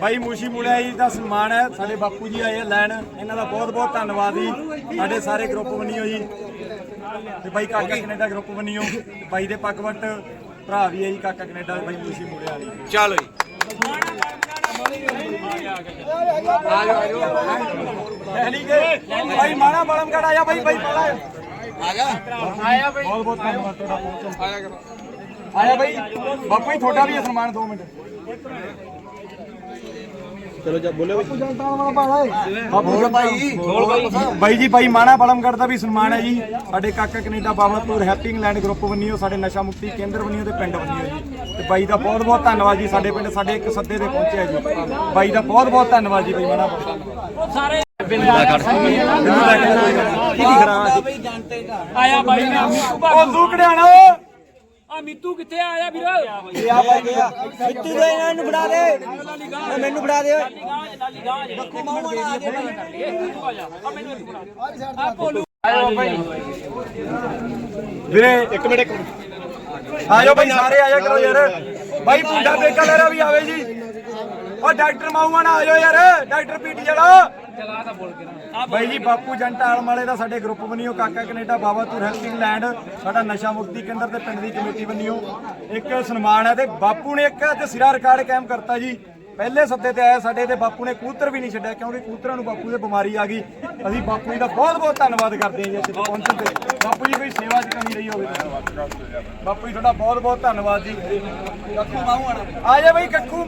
ਬਾਈ ਮੂਸ਼ੀ ਬੁਲਿਆ ਜੀ ਦਾ ਸਨਮਾਨ ਹੈ। ਸਾਡੇ ਬਾਪੂ ਜੀ ਆਏ ਆ ਲੈਣ। ਇਹਨਾਂ ਦਾ ਬਹੁਤ ਬਹੁਤ ਧੰਨਵਾਦ ਜੀ। ਸਾਡੇ ਸਾਰੇ ਗਰੁੱਪ ਬਣੀਓ ਜੀ। ਤੇ ਬਾਈ ਕਾਕਾ ਕੈਨੇਡਾ ਗਰੁੱਪ ਬਣੀਓ ਤੇ ਬਾਈ ਦੇ ਪੱਕਵਟ ਭਰਾ ਵੀ ਹੈ ਜੀ ਕਾਕਾ ਕੈਨੇਡਾ ਬਾਈ ਮੂਸ਼ੀ ਬੁਲਿਆ ਵਾਲੀ ਚਲੋ ਜੀ। ਪਹਿਲੀ ਕੇ ਭਾਈ ਮਾਣਾ ਬਲਮਗੜ ਆਇਆ ਭਾਈ ਭਾਈ ਮਾਣਾ ਆ ਗਿਆ। ਆਇਆ ਭਾਈ ਬਹੁਤ ਬਹੁਤ ਧੰਨਵਾਦ ਤੁਹਾਡਾ ਪਹੁੰਚਣ ਆਇਆ ਆਇਆ ਭਾਈ ਬਾਪੂ ਜੀ ਤੁਹਾਡਾ ਵੀ ਸਨਮਾਨ 2 ਮਿੰਟ। ਚਲੋ ਜਾ ਬੋਲੇ ਬਾਪੂ ਜਨਤਾ ਵਾਲਾ ਭਾਣਾ ਬੋਲ ਭਾਈ। ਬਾਈ ਜੀ ਭਾਈ ਮਾਣਾ ਬਲਮਗੜ ਦਾ ਵੀ ਸਨਮਾਨ ਹੈ ਜੀ। ਸਾਡੇ ਕਾਕਾ Canada Babalpur Happy England group ਬਣੀਓ ਸਾਡੇ ਨਸ਼ਾ ਮੁਕਤੀ ਕੇਂਦਰ ਬਣੀਓ ਤੇ ਪਿੰਡ ਬਣੀਓ ਜੀ। ਤੇ ਬਾਈ ਦਾ ਬਹੁਤ ਬਹੁਤ ਧੰਨਵਾਦ ਜੀ ਸਾਡੇ ਪਿੰਡ ਸਾਡੇ ਇੱਕ ਸੱਦੇ ਤੇ ਪਹੁੰਚਿਆ ਜੀ। ਬਾਈ ਦਾ ਬਹੁਤ ਬਹੁਤ ਧੰਨਵਾਦ ਜੀ ਬਾਈ ਮਾਣਾ ਸਾਰੇ ਆਇਆ ਬਾਈ ਨੇ ਉਹ ਦੂਕੜਿਆਣਾ ਆ ਮਿੱਤੂ ਕਿੱਥੇ ਆਇਆ ਵੀਰ ਗਿਆ ਬਾਈ ਗਿਆ ਮਿੱਟੂ ਦੇ ਇਹਨਾਂ ਨੂੰ ਫੜਾ ਦੇ ਮੈਨੂੰ ਫੜਾ ਦੇ ਲਾਲੀ ਗਾਂ ਜੇ ਬੱਕੂ ਆ ਜੇ ਆ ਭੋਲੂ ਵੀਰੇ ਇੱਕ ਮਿੰਟ ਇੱਕ ਮਿੰਟ। ਆਜੋ ਭਾਈ ਸਾਰੇ ਆਜਾ ਕਰੋ ਯਾਰ। ਭਾਈ ਪੁੰਡਾ ਬੇਕਾ ਮੇਰਾ ਵੀ ਆਵੇ ਜੀ। ਉਹ ਡਾਕਟਰ ਮਾਊਆਣਾ ਆਜੋ ਯਾਰ, ਡਾਕਟਰ ਪੀਟੀ ਜਿਹੜਾ ਬਾਈ ਜੀ, ਬਾਪੂ ਜੰਟਾ ਆਲਮ ਵਾਲੇ ਦਾ ਸਾਡੇ ਗਰੁੱਪ ਬਣੀਓ, ਕਾਕਾ ਕੈਨੇਡਾ ਬਾਬਾਤੂਰ ਹੈਲਪਿੰਗ ਲੈਂਡ ਸਾਡਾ ਨਸ਼ਾ ਮੁਕਤੀ ਕੇਂਦਰ ਤੇ ਪਿੰਡ ਦੀ ਕਮੇਟੀ ਬਣੀਓ। ਇੱਕ ਸਨਮਾਨ ਹੈ ਤੇ ਬਾਪੂ ਨੇ ਇੱਕ, ਅੱਜ ਸਿਰਾ ਰਿਕਾਰਡ ਕਾਇਮ ਕਰਤਾ ਜੀ। ਪਹਿਲੇ ਸੱਦੇ ਤੇ ਆਇਆ ਸਾਡੇ ਤੇ ਬਾਪੂ ਨੇ ਕਬੂਤਰ ਵੀ ਨਹੀਂ ਛੱਡਿਆ ਕਿਉਂਕਿ ਕਬੂਤਰਾਂ ਨੂੰ ਬਾਪੂ ਦੇ ਬਿਮਾਰੀ ਆ ਗਈ। ਅਸੀਂ ਬਾਪੂ ਜੀ ਦਾ ਬਹੁਤ ਬਹੁਤ ਧੰਨਵਾਦ ਕਰਦੇ ਹਾਂ ਜੀ ਇੱਥੇ ਪਹੁੰਚਣ ਤੇ। ਬਾਪੂ ਜੀ ਕੋਈ ਸੇਵਾ ਚ ਕਮੀ ਰਹੀ ਹੋਵੇ ਬਾਪੂ ਜੀ ਤੁਹਾਡਾ ਬਹੁਤ ਬਹੁਤ ਧੰਨਵਾਦ ਜੀ। ਕੱਖੂ ਮਾਹੂਆਣਾ ਆ ਜਾ ਬਈ ਕੱਖੂ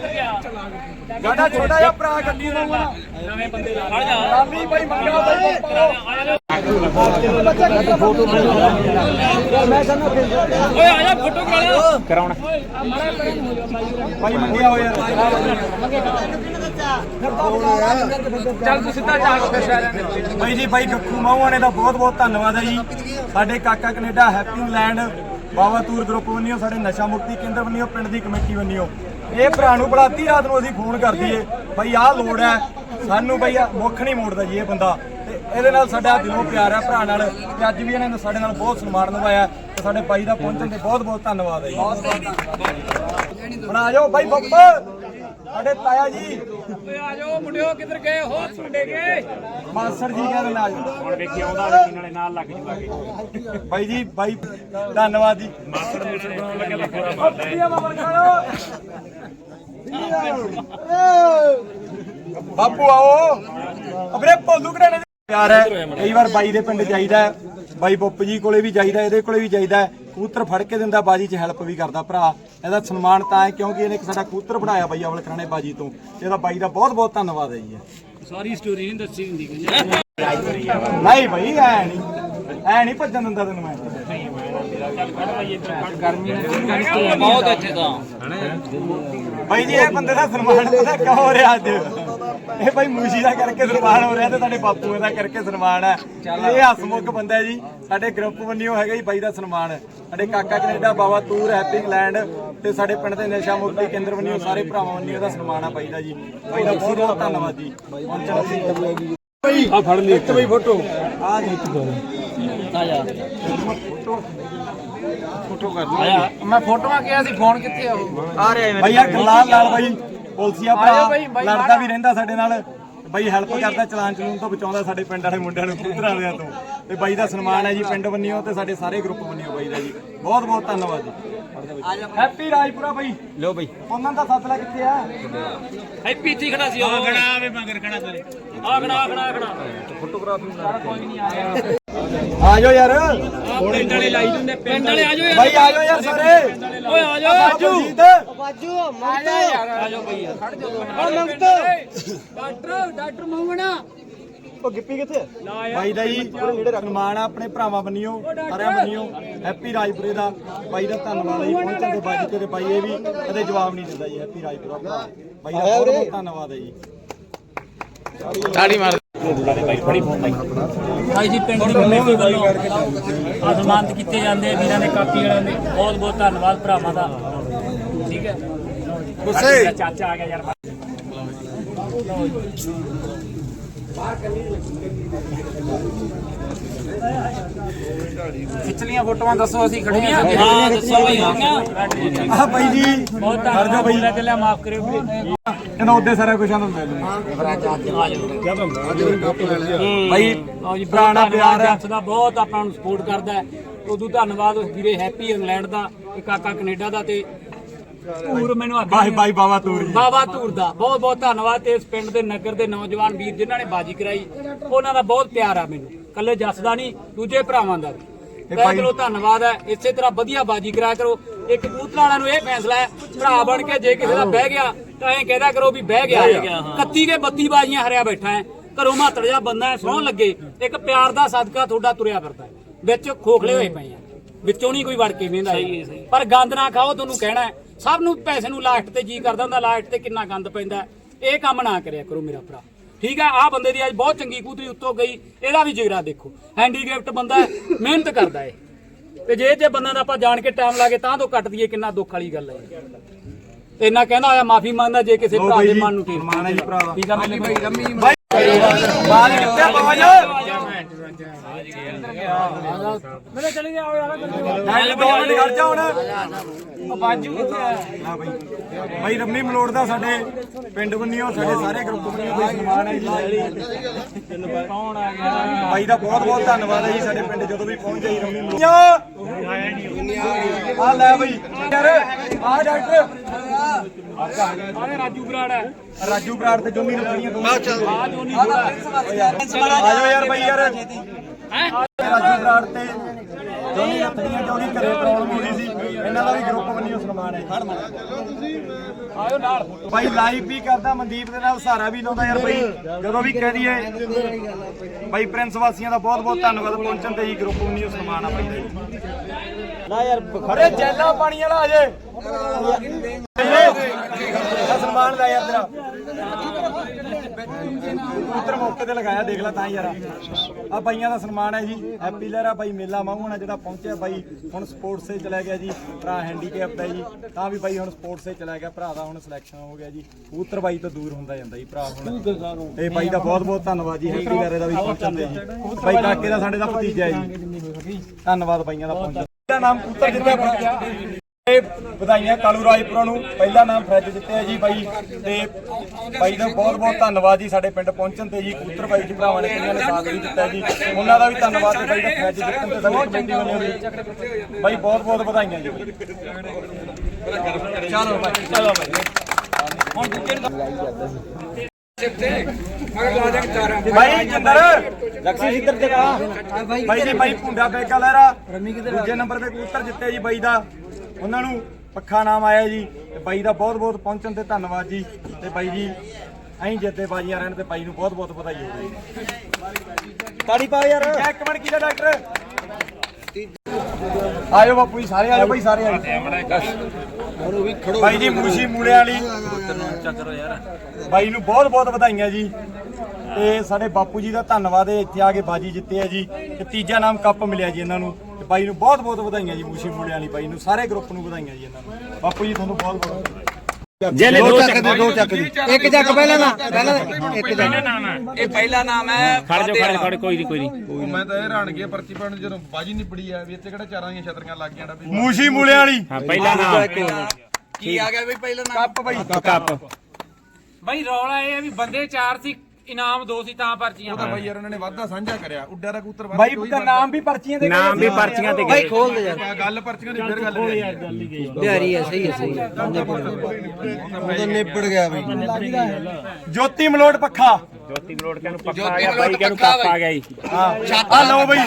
ਮਾਹੂਆਣਾ ਸਾਡਾ ਛੋਟਾ ਜਿਹਾ ਭਰਾ ਕੱਖੂ ਮਾਹੂਆਣਾ ਨਵੇਂ ਬੰਦੇ ਲਾ ਖੜ ਜਾ ਲਾਲੀ ਬਾਈ ਮੰਗਾ ਬਾਈ ਓਏ ਆ ਜਾ ਫੋਟੋ ਕਰਾ ਲਿਆ ਕਰਾਉਣਾ। ਬਾਈ ਮੰਗਿਆ ਹੋਇਆ। ਚੱਲ ਤੂੰ ਸਿੱਧਾ ਜਾ ਕੇ ਫਿਰ ਸ਼ਹਿਰਾਂ ਦੇ ਜੀ ਗੱਖੂ ਬਹੁਤ ਬਹੁਤ ਧੰਨਵਾਦ ਹੈ ਜੀ। ਸਾਡੇ ਕਾਕਾ Canada Happy England Bawa tour group ਬਣੀਓ ਸਾਡੇ ਨਸ਼ਾ ਮੁਕਤੀ ਕੇਂਦਰ ਬਣੀਓ ਪਿੰਡ ਦੀ ਕਮੇਟੀ ਬਣੀਓ ਇਹ ਭਰਾ ਨੂੰ ਬੜਾ ਅੱਧੀ ਰਾਤ ਨੂੰ ਅਸੀਂ ਫੋਨ ਕਰ ਦਈਏ, ਬਾਈ ਆਹ ਲੋੜ ਹੈ। ਸਾਨੂੰ ਬਾਈ ਮੁੱਖ ਨਹੀਂ ਮੋੜਦਾ ਜੀ ਇਹ ਬੰਦਾ। ਤੇ ਇਹਦੇ ਨਾਲ ਸਾਡਾ ਦਿਲੋਂ ਪਿਆਰ ਹੈ ਭਰਾ ਨਾਲ। ਤੇ ਅੱਜ ਵੀ ਇਹਨਾਂ ਨੇ ਸਾਡੇ ਨਾਲ ਬਹੁਤ ਸਨਮਾਨ ਨਿਭਾਇਆ ਤੇ ਸਾਡੇ ਭਾਈ ਦਾ ਪਹੁੰਚਣ ਤੇ ਬਹੁਤ ਬਹੁਤ ਧੰਨਵਾਦ ਹੈ ਜੀ। ਹੁਣ ਆ ਜਾਓ ਬਾਈ ਬੱਬ ਸਾਡੇ ਤਾਇਆ ਜੀ। ਓਏ ਆ ਜਾਓ ਮੁੰਡਿਓ ਕਿੱਧਰ ਗਏ? ਹੋ ਮੁੰਡੇ ਗਏ ਮਾਸਟਰ ਜੀ ਕਹਿੰਦੇ ਨਾਲ। ਹੁਣ ਵੇਖੀ ਆਉਂਦਾ ਵੇਖੀ ਨਾਲੇ ਨਾਲ ਲੱਗ ਜੂਗਾ ਬਾਈ ਜੀ ਬਾਈ ਧੰਨਵਾਦ ਜੀ। ਮਾਸਟਰ ਨੂੰ ਬਣਾਉਣ ਲੱਗੇ ਪੂਰਾ ਮਾਰਦਾ ਬਾਪੂ ਆਓ। ਅਬਰੇ ਭੋਲੂ ਕਢਾਣੇ ਪਿਆਰ ਹੈ। ਕਈ ਵਾਰ ਬਾਈ ਦੇ ਪਿੰਡ ਜਾਈਦਾ ਹੈ। ਬਾਈ ਬੱਪ ਜੀ ਕੋਲੇ ਵੀ ਜਾਈਦਾ ਇਹਦੇ ਕੋਲੇ ਵੀ ਜਾਈਦਾ ਕਬੂਤਰ ਫੜ ਕੇ ਦਿੰਦਾ ਬਾਜੀ 'ਚ ਹੈਲਪ ਵੀ ਕਰਦਾ ਭਰਾ। ਇਹਦਾ ਸਨਮਾਨ ਤਾਂ ਹੈ ਕਿਉਂਕਿ ਇਹਨੇ ਇੱਕ ਸਾਡਾ ਕਬੂਤਰ ਬਣਾਇਆ ਬਾਈ ਅਵਲ ਕਰਾਣੇ ਬਾਜੀ ਤੋਂ। ਇਹਦਾ ਬਾਈ ਦਾ ਬਹੁਤ ਬਹੁਤ ਧੰਨਵਾਦ ਹੈ ਜੀ। ਸਾਰੀ ਸਟੋਰੀ ਨਹੀਂ ਦੱਸੀ ਹੁੰਦੀ ਨਹੀਂ ਬਾਈ ਐ ਨਹੀਂ। ਐ ਨਹੀਂ ਭੱਜਣ ਦਿੰਦਾ ਤੈਨੂੰ ਮੈਂ। ਬਹੁਤ ਇੱਥੇ ਤਾਂ। ਬਾਈ ਜੀ ਇਹ ਬੰਦੇ ਦਾ ਸਨਮਾਨ ਪਤਾ ਕਿਉਂ ਹੋ ਰਿਹਾ ਅੱਜ? ਇਹ ਬਾਈ ਮੂਸ਼ੀ ਦਾ ਕਰਕੇ ਸਨਮਾਨ ਹੋ ਰਿਹਾ ਤੇ ਸਾਡੇ ਬਾਪੂ ਦਾ ਕਰਕੇ ਸਨਮਾਨ ਹੈ। ਇਹ ਹਸਮੁਖ ਬੰਦਾ ਹੈ ਜੀ। ਸਾਡੇ ਗਰੁੱਪ ਬੰਨਿਓ ਹੈਗਾ ਜੀ ਬਾਈ ਦਾ ਸਨਮਾਨ। ਸਾਡੇ ਕਾਕਾ Canada Baba Toor happy England ਤੇ ਸਾਡੇ ਪਿੰਡ ਦੇ ਨਸ਼ਾ ਮੁਕਤੀ ਕੇਂਦਰ ਬੰਨਿਓ ਸਾਰੇ ਭਰਾਵਾਂ ਬੰਨਿਓ ਦਾ ਸਨਮਾਨ ਆ ਬਾਈ ਦਾ ਜੀ। ਬਾਈ ਦਾ ਬਹੁਤ ਬਹੁਤ ਧੰਨਵਾਦ ਜੀ। ਪਹੁੰਚਣ ਲਈ ਆ ਫੜ ਲਈ ਇੱਕ ਬਈ ਫੋਟੋ। ਆ ਦੇ ਇੱਕ ਮੈਂ ਫੋਟੋਆਂ ਕਿਹਾ ਸੀ ਫੋਨ ਕਿੱਥੇ ਆ ਆ ਰਿਹਾ ਬਾਈ ਯਾਰ ਗਲਾਲ ਲਾਲ ਬਾਈ। ਪੁਲਸੀਆ ਭਰਾ ਬਾਈ ਲੜਦਾ। ਵੀ ਰਹਿੰਦਾ ਸਾਡੇ ਨਾਲ। ਬਾਈ ਹੈਲਪ ਕਰਦਾ ਚਲਾਨ ਚਲੂਨ ਤੋਂ ਬਚਾਉਂਦਾ ਸਾਡੇ ਪਿੰਡ ਵਾਲੇ ਮੁੰਡਿਆਂ ਨੂੰ ਕਬੂਤਰਾਂ ਵਾਲਿਆਂ ਤੋਂ। ਤੇ ਬਾਈ ਦਾ ਸਨਮਾਨ ਹੈ ਜੀ ਪਿੰਡ ਬੰਨਿਓ ਤੇ ਸਾਡੇ ਸਾਰੇ ਗਰੁੱਪ ਬੰਨਿਓ ਬਾਈ ਦਾ ਜੀ। ਬਹੁਤ ਬਹੁਤ ਧੰਨਵਾਦ ਜੀ। ਹੈਪੀ ਰਾਜਪੁਰਾ ਬਾਈ। ਲੋ ਬਾਈ। ਉਹਨਾਂ ਦਾ ਸੱਤ ਲੱਖ ਕਿੱਥੇ ਆ? ਹੈਪੀ ਇੱਥੇ ਖੜਾ ਸੀ ਉਹ। ਖੜਾ ਆਵੇ ਮਗਰ ਖੜਾ ਤੇਰੇ ਆ ਖੜਾ ਆ ਖੜਾ ਆ ਖੜਾ ਆ ਜਾਓ ਯਾਰ। ਪਿੰਡ ਵਾਲੇ ਲਾਈ ਦਿੰਦੇ। ਪਿੰਡ ਵਾਲੇ ਆ ਜਾਓ ਬਾਈ ਆ ਜਾਓ ਯਾਰ। ਸਾਰੇ ਓਏ। ਆ ਜਾਓ ਬਾਜੂ ਡਾਕਟਰ ਡਾਕਟਰ ਮੋਹਣਾ ਉਹ ਗਿੱਪੀ ਕਿੱਥੇ ਬਾਈ ਦਾ ਜੀ ਸਨਮਾਨ ਆ। ਆਪਣੇ ਭਰਾਵਾਂ ਬੰਨਿਓ ਸਾਰਿਆਂ ਬੰਨਿਓ। ਹੈਪੀ ਰਾਜਪੁਰੇ ਦਾ ਬਾਈ ਦਾ ਧੰਨਵਾਦ ਹੈ ਜੀ। ਪਹੁੰਚਣ ਦੇ ਬਾਜੀ ਤੇ ਬਾਈ ਇਹ ਵੀ ਕਦੇ ਜਵਾਬ ਨਹੀਂ ਦਿੰਦਾ ਜੀ ਹੈਪੀ ਰਾਜਪੁਰਾ ਬਾਈ ਦਾ ਬਹੁਤ ਬਹੁਤ ਧੰਨਵਾਦ ਹੈ ਜੀ। ਤਾੜੀ ਮਾਰ ਭਾਈ ਜੀ ਪਿੰਡ ਦੀ ਕਮੇਟੀ ਵੱਲੋਂ ਸਨਮਾਨਿਤ ਕੀਤੇ ਜਾਂਦੇ ਆ ਵੀਰਾਂ ਦੇ ਕਾਪੀ ਵਾਲਿਆਂ ਦੇ। ਬਹੁਤ ਬਹੁਤ ਧੰਨਵਾਦ ਭਰਾਵਾਂ ਦਾ। ਠੀਕ ਹੈ? ਗੁੱਸੇ। ਚਾਚਾ ਆ ਗਿਆ ਯਾਰ। ਪਿਛਲੀਆਂ ਫੋਟੋਆਂ ਦੱਸੋ ਅਸੀਂ ਖੜੇ ਆ ਹਾਂ। ਦੱਸੋ ਭਾਈ ਹੋ ਗਿਆ ਆ ਬਾਈ ਜੀ ਬਹੁਤ ਧੰਨਵਾਦ ਬਾਈ ਚੱਲਿਆ ਮਾਫ ਕਰਿਓ ਵੀਰੇ। ਇਹਨਾਂ ਉਹਦੇ ਸਾਰਾ ਕੁਝ ਆਨੰਦ ਲੈ ਲਓ ਬਾਈ ਜੀ ਪੁਰਾਣਾ ਪਿਆਰ ਹੈ। ਜੱਸ ਦਾ ਬਹੁਤ ਆਪਾਂ ਨੂੰ ਸਪੋਰਟ ਕਰਦਾ ਹੈ। ਉਦੋਂ ਧੰਨਵਾਦ ਉਸ ਵੀਰੇ ਹੈਪੀ ਇੰਗਲੈਂਡ ਦਾ ਤੇ ਕਾਕਾ ਕੈਨੇਡਾ ਦਾ ਤੇ ਧੂਰ ਮੈਨੂੰ ਅੱਗੇ ਬਾਈ ਬਾਈ ਬਾਬਾ ਤੂਰੀ ਬਾਬਾ ਧੂਰ ਦਾ। ਬਹੁਤ ਬਹੁਤ ਧੰਨਵਾਦ ਤੇ ਇਸ ਪਿੰਡ ਦੇ ਨਗਰ ਦੇ ਨੌਜਵਾਨ ਵੀਰ ਜਿਨ੍ਹਾਂ ਨੇ ਬਾਜੀ ਕਰਾਈ। ਉਹਨਾਂ ਦਾ ਬਹੁਤ ਪਿਆਰ ਆ ਮੈਨੂੰ। ਕੱਲੇ ਜੱਸ ਦਾ ਨਹੀਂ ਦੂਜੇ ਭਰਾਵਾਂ ਦਾ ਵੀ। ਇਹ ਭਾਈ- ਦਿਲੋਂ ਧੰਨਵਾਦ ਹੈ। ਇਸੇ ਤਰ੍ਹਾਂ ਵਧੀਆ ਬਾਜੀ ਕਰਾਇਆ ਕਰੋ। ਇੱਕ ਕਬੂਤਰ ਵਾਲਿਆਂ ਨੂੰ ਇਹ ਫੈਸਲਾ ਹੈ ਭਰਾ ਬਣ ਕੇ ਜੇ ਕਿਸੇ ਦਾ ਬਹਿ ਗਿਆ ਤਾਂ ਐਂ ਕਹਿਦਾ ਕਰੋ ਵੀ ਬਹਿ ਗਿਆ। 31 ਕੇ 32 ਬਾਜੀਆਂ ਹਰਿਆ ਬੈਠਾ ਹੈ। ਘਰੋਂ ਮਾਤੜ ਜਾ ਬੰਦਾ ਹੈ ਸੌਂ ਲੱਗੇ। ਇੱਕ ਪਿਆਰ ਦਾ ਸਦਕਾ ਤੁਹਾਡਾ ਤੁਰਿਆ ਫਿਰਦਾ ਹੈ। ਵਿੱਚ ਖੋਖਲੇ ਹੋਏ ਪਏ ਆ। ਵਿੱਚੋਂ ਨਹੀਂ ਕੋਈ ਵੜ ਕੇ ਵੇਂਦਾ ਪਰ ਗੰਦ ਨਾ ਖਾਓ ਤੁਹਾਨੂੰ ਕਹਿਣਾ ਹੈ। ਸਭ ਨੂੰ ਪੈਸੇ ਨੂੰ ਲਾਸਟ ਤੇ ਜੀ ਕਰਦਾ ਹੁੰਦਾ ਲਾਸਟ ਤੇ ਕਿੰਨਾ ਗੰਦ ਪੈਂਦਾ। ਇਹ ਕੰਮ ਨਾ ਕਰਿਆ ਕਰੋ ਮੇਰਾ ਭਰਾ। ਠੀਕ ਹੈ ਆਹ ਬੰਦੇ ਦੀ ਅੱਜ ਬਹੁਤ ਚੰਗੀ ਕੂਤਰੀ ਉੱਤੋਂ ਗਈ ਇਹਦਾ ਵੀ ਜਿਗਰਾ ਦੇਖੋ। ਹੈਂਡੀਕੈਪਟ ਬੰਦਾ ਹੈ, ਮਿਹਨਤ ਕਰਦਾ ਹੈ ਤੇ ਜੇ ਜੇ ਬੰਦਾ ਦਾ ਆਪਾਂ ਜਾਣ ਕੇ ਟਾਈਮ ਲਾ ਕੇ ਤਾਂ ਤੋਂ ਕੱਟ ਦਈਏ ਕਿੰਨਾ ਦੁੱਖ ਵਾਲੀ ਗੱਲ ਹੈ ਤੇ ਇੰਨਾ ਕਹਿੰਦਾ ਹੋਇਆ ਮਾਫੀ ਮੰਗਦਾ ਜੇ ਕਿਸੇ ਭਰਾ ਦੇ ਜੀ, ਮਨ ਨੂੰ ਜੀ ਦਾ। ਠੀਕ ਆ ਮੇਰੇ ਭਾਈ ਲੰਮੀ ਬਾਈ ਬਾਲ ਕਿੱਥੇ ਬਾਜ ਮੇਰੇ ਚਲੇ ਗਿਆ ਯਾਰ ਲੈ ਦੋ ਮਿੰਟ ਖੜ ਜਾ ਹੁਣ ਬਾਜੂ ਕਿੱਥੇ ਆ? ਹਾਂ ਬਾਈ। ਬਾਈ ਰੰਮੀ ਮਲੋੜ ਦਾ ਸਾਡੇ ਪਿੰਡ ਬੰਨਿਓ ਸਾਡੇ ਸਾਰੇ ਗਰੁੱਪ ਬੰਨਿਓ ਕੋਈ ਸਨਮਾਨ ਹੈ ਜੀ। ਕੌਣ ਆ ਗਿਆ? ਬਾਈ ਦਾ ਬਹੁਤ ਬਹੁਤ ਧੰਨਵਾਦ ਹੈ ਜੀ ਸਾਡੇ ਪਿੰਡ ਜਦੋਂ ਵੀ ਪਹੁੰਚ ਜਾਈ ਰੰਮੀ ਮਲੋੜ ਆ ਲੈ ਬਾਈ। ਯਾਰ ਆ ਡਾਕਟਰ। ਆਹ ਰਾਜੂ ਬਰਾੜ ਹੈ। ਰਾਜੂ ਬਰਾੜ ਤੇ ਜੋਨੀ ਰੁਪਈਆਂ ਦੋ ਆ ਆ ਜੋਨੀ ਜੋੜਾ ਜਾਓ ਯਾਰ ਬਾਈ ਯਾਰ। ਰਾਜੂ ਬਰਾੜ ਤੇ ਜੋਨੀ ਰੁਪਈਆਂ ਜੋ ਵੀ ਘਰੇ ਪ੍ਰੋਬਲਮ ਹੋ ਰਹੀ ਸੀ ਇਹਨਾਂ ਦਾ ਵੀ ਗਰੁੱਪ ਬੰਨਿਓ ਸਨਮਾਨ ਹੈ ਆਇਓ ਨਾਲ ਬਾਈ ਲਾਈਵ ਵੀ ਕਰਦਾ ਮਨਦੀਪ ਦੇ ਨਾਲ ਸਹਾਰਾ ਵੀ ਲਾਉਂਦਾ ਯਾਰ ਬਾਈ ਜਦੋਂ ਵੀ ਕਹਿ ਦਈਏ ਬਾਈ ਪ੍ਰਿੰਸ ਵਾਸੀਆਂ ਦਾ ਬਹੁਤ ਬਹੁਤ ਧੰਨਵਾਦ ਪਹੁੰਚਣ ਤੇ ਜੀ ਗਰੁੱਪ ਨੂੰ ਸਨਮਾਨ ਆ ਦਾ ਜੀ ਨਾ ਯਾਰ ਖੜੇ ਜੈਲਾ ਪਾਣੀ ਵਾਲਾ ਅਜੇ ਸਨਮਾਨ ਲੈ ਯਾਰ ਤੇਰਾ ਪੁੱਤਰ ਮੌਕੇ ਤੇ ਲਗਾਇਆ, ਦੇਖ ਲੈ ਤਾਂ ਯਾਰ। ਆ ਬਾਈਆਂ ਦਾ ਸਨਮਾਨ ਹੈ ਜੀ। ਹੈਪੀ ਲਹਿਰਾ ਬਾਈ ਮੇਲਾ ਮਾਹੂਣਾ ਜਿਹੜਾ ਪਹੁੰਚਿਆ ਬਾਈ। ਹੁਣ ਸਪੋਰਟਸ ਤੇ ਚਲਾ ਗਿਆ ਜੀ, ਭਰਾ ਹੈਂਡੀਕੈਪ ਹੈ ਜੀ। ਤਾਂ ਵੀ ਬਾਈ ਹੁਣ ਸਪੋਰਟਸ ਤੇ ਚਲਾ ਗਿਆ, ਭਰਾ ਦਾ ਹੁਣ ਸਿਲੈਕਸ਼ਨ ਹੋ ਗਿਆ ਜੀ। ਕਬੂਤਰ ਬਾਈ ਤੋਂ ਦੂਰ ਹੁੰਦਾ ਜਾਂਦਾ ਜੀ, ਭਰਾ ਹੁਣ। ਤੇ ਬਾਈ ਦਾ ਬਹੁਤ ਬਹੁਤ ਧੰਨਵਾਦ ਜੀ ਹੈਪੀ ਲਹਿਰੇ ਦਾ ਵੀ ਪਹੁੰਚਣ ਦੇ ਜੀ। ਬਾਈ ਕਾਕੇ ਦਾ ਸਾਡੇ ਦਾ ਭਤੀਜਾ ਹੈ ਜੀ। ਧੰਨਵਾਦ ਬਾਈਆਂ ਦਾ ਪਹੁੰਚਣ। ਦਾ ਨਾਮ ਕਬੂਤਰ ਜਿੱਤਿਆ ਆਪਣਾ ਵਧਾਈਆਂ ਕਾਲੂ ਰਾਜਪੁਰਾ ਨੂੰ। ਪਹਿਲਾ ਨਾਮ ਫਰਿੱਜ ਜਿੱਤਿਆ ਜੀ ਬਾਈ ਤੇ ਬਾਈ ਦਾ ਬਹੁਤ ਬਹੁਤ ਧੰਨਵਾਦ ਜੀ ਸਾਡੇ ਪਿੰਡ ਪਹੁੰਚਣ ਤੇ ਜੀ। ਕਬੂਤਰ ਬਾਈ ਜੀ ਭਰਾਵਾਂ ਨੇ ਕਿੰਨਾ ਸਾਥ ਵੀ ਦਿੱਤਾ ਜੀ। ਉਹਨਾਂ ਦਾ ਵੀ ਧੰਨਵਾਦ ਤੇ ਬਾਈ ਦਾ ਫਰਿੱਜ ਜਿੱਤਣ ਤੇ ਸਾਡੀ ਕਮੇਟੀ ਵੱਲੋਂ ਬਾਈ ਬਹੁਤ ਬਹੁਤ ਵਧਾਈਆਂ ਜੀ ਚਲੋ ਬਾਈ ਚਲੋ ਬਾਈ। ਬਾਈ ਜਿੰਦਰ ਲਕਸ਼ੀ ਸਿੱਧਰ ਤੇ ਕਾ ਜੀ, ਬਾਈ ਪੁੰਡਾ ਬੇਕਾ ਲਹਿਰਾ ਦੂਜੇ ਨੰਬਰ ਤੇ ਕਬੂਤਰ ਜਿੱਤੇ ਜੀ ਬਾਈ ਦਾ। ਉਹਨਾਂ ਨੂੰ ਪੱਖਾ ਨਾਮ ਆਇਆ ਜੀ ਤੇ ਬਾਈ ਦਾ ਬਹੁਤ ਬਹੁਤ ਪਹੁੰਚਣ ਤੇ ਧੰਨਵਾਦ ਜੀ ਤੇ ਬਾਈ ਜੀ, ਐਂ ਜਿੱਤੇ ਬਾਜੀਆਂ ਰਹਿਣ ਤੇ ਬਾਈ ਨੂੰ ਬਹੁਤ ਬਹੁਤ ਵਧਾਈ ਹੋਵੇ ਤਾੜੀ ਪਾ ਯਾਰ। ਇੱਕ ਮਿੰਟ ਕੀ ਡਾਕਟਰ। ਆਇਓ ਬਾਪੂ ਜੀ, ਸਾਰੇ ਆਇਓ ਬਾਈ, ਸਾਰੇ ਆਇਓ। ਬਾਈ ਜੀ, ਮੂਸ਼ੀ ਮੂਲੇ ਵਾਲੀ। ਬਾਈ ਨੂੰ ਬਹੁਤ ਬਹੁਤ ਵਧਾਈਆਂ ਜੀ। ਤੇ ਸਾਡੇ ਬਾਪੂ ਜੀ ਦਾ ਧੰਨਵਾਦ ਹੈ, ਇੱਥੇ ਆ ਕੇ ਬਾਜੀ ਜਿੱਤੇ ਆ ਜੀ। ਤੇ ਤੀਜਾ ਨਾਮ ਕੱਪ ਮਿਲਿਆ ਜੀ ਇਹਨਾਂ ਨੂੰ। ਬਾਈ ਨੂੰ ਬਹੁਤ ਬਹੁਤ ਵਧਾਈਆਂ ਜੀ ਮੂਸ਼ੀ ਮੂਲੇ ਵਾਲੀ ਬਾਈ ਨੂੰ ਸਾਰੇ ਗਰੁੱਪ ਨੂੰ ਵਧਾਈਆਂ ਜੀ ਇਹਨਾਂ ਨੂੰ। ਬਾਪੂ ਜੀ ਤੁਹਾਨੂੰ ਬਹੁਤ ਬਹੁਤ ਜੇਲੇ ਦੋ ਚੱਕ ਦੇ ਦੋ ਚੱਕ ਦੇ। ਇੱਕ ਚੱਕ ਪਹਿਲਾਂ ਨਾ ਪਹਿਲਾਂ ਇੱਕ ਚੱਕ। ਇਹ ਪਹਿਲਾ ਨਾਮ ਹੈ ਖੜ ਜਾ ਖੜ ਖੜ ਕੋਈ ਨਹੀਂ ਕੋਈ ਨਹੀਂ। ਮੈਂ ਤਾਂ ਇਹ ਹੈਰਾਨ ਗਿਆ ਪਰਚੀ ਪਾਉਣ ਨੂੰ ਜਦੋਂ ਬਾਜੀ ਨਿਬੜੀ ਆ ਵੀ ਇੱਥੇ ਕਿਹੜਾ ਚਾਰਾਂ ਦੀਆਂ ਛਤਰੀਆਂ ਲੱਗ ਗਈਆਂ ਵੀ ਮੂਸ਼ੀ ਮੂਲੇ ਵਾਲੀ। ਹਾਂ ਪਹਿਲਾ ਨਾਮ। ਕੀ ਆ ਗਿਆ ਬਈ ਪਹਿਲਾ ਨਾਮ? ਕੱਪ ਬਾਈ। ਕੱਪ। ਬਈ ਰੌਲਾ ਇਹ ਹੈ ਵੀ ਬੰਦੇ ਚਾਰ ਸੀ ਇਨਾਮ ਦੋ ਸੀ ਤਾਂ ਪਰਚੀਆਂ ਉਹਦਾ ਬਾਈ ਯਾਰ ਉਹਨਾਂ ਨੇ ਵਾਧਾ ਸਾਂਝਾ ਕਰਿਆ। ਉੱਡਿਆ ਦਾ ਕੂਤਰ ਬਾਈ ਦਾ ਨਾਮ ਵੀ ਪਰਚੀਆਂ ਤੇ ਨਾਮ ਵੀ ਪਰਚੀਆਂ ਤੇ ਗਏ ਖੋਲ ਦੇ ਯਾਰ। ਗੱਲ ਪਰਚੀਆਂ ਦੀ ਫਿਰ ਗੱਲ ਨਹੀਂ ਬਿਹਾਰੀ ਹੈ। ਸਹੀ ਹੈ ਸਹੀ ਹੈ। ਉਹਦਾ ਨਿਬੜ ਗਿਆ ਬਈ। ਜੋਤੀ ਮਲੋਟ ਪੱਖਾ। ਜੋਤੀ ਮਲੋੜ ਕਹਿੰਨੂੰ ਪੱਕਾ ਆ ਗਿਆ ਬਾਈ ਕਹਿੰਨੂੰ ਕੱਪ ਆ ਗਿਆ ਹਾਂ। ਆ ਲਓ ਬਈ।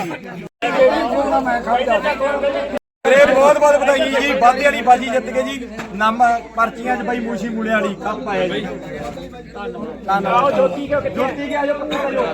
ਅਰੇ ਬਹੁਤ ਬਹੁਤ ਵਧਾਈ ਜੀ। ਵਾਧੇ ਵਾਲੀ ਬਾਜੀ ਜਿੱਤ ਕੇ ਜੀ। ਨਾਮ ਪਰਚੀਆਂ 'ਚ ਬਾਈ ਮੂਸ਼ੀ ਮੂਲੇ ਵਾਲੀ ਕੱਪ ਆਇਆ ਜੀ। ਧੰਨਵਾਦ। ਜੋਤੀ ਕੇ ਜੋਤੀ ਕੇ ਆਜੋ ਪੱਕਾ ਆਜੋ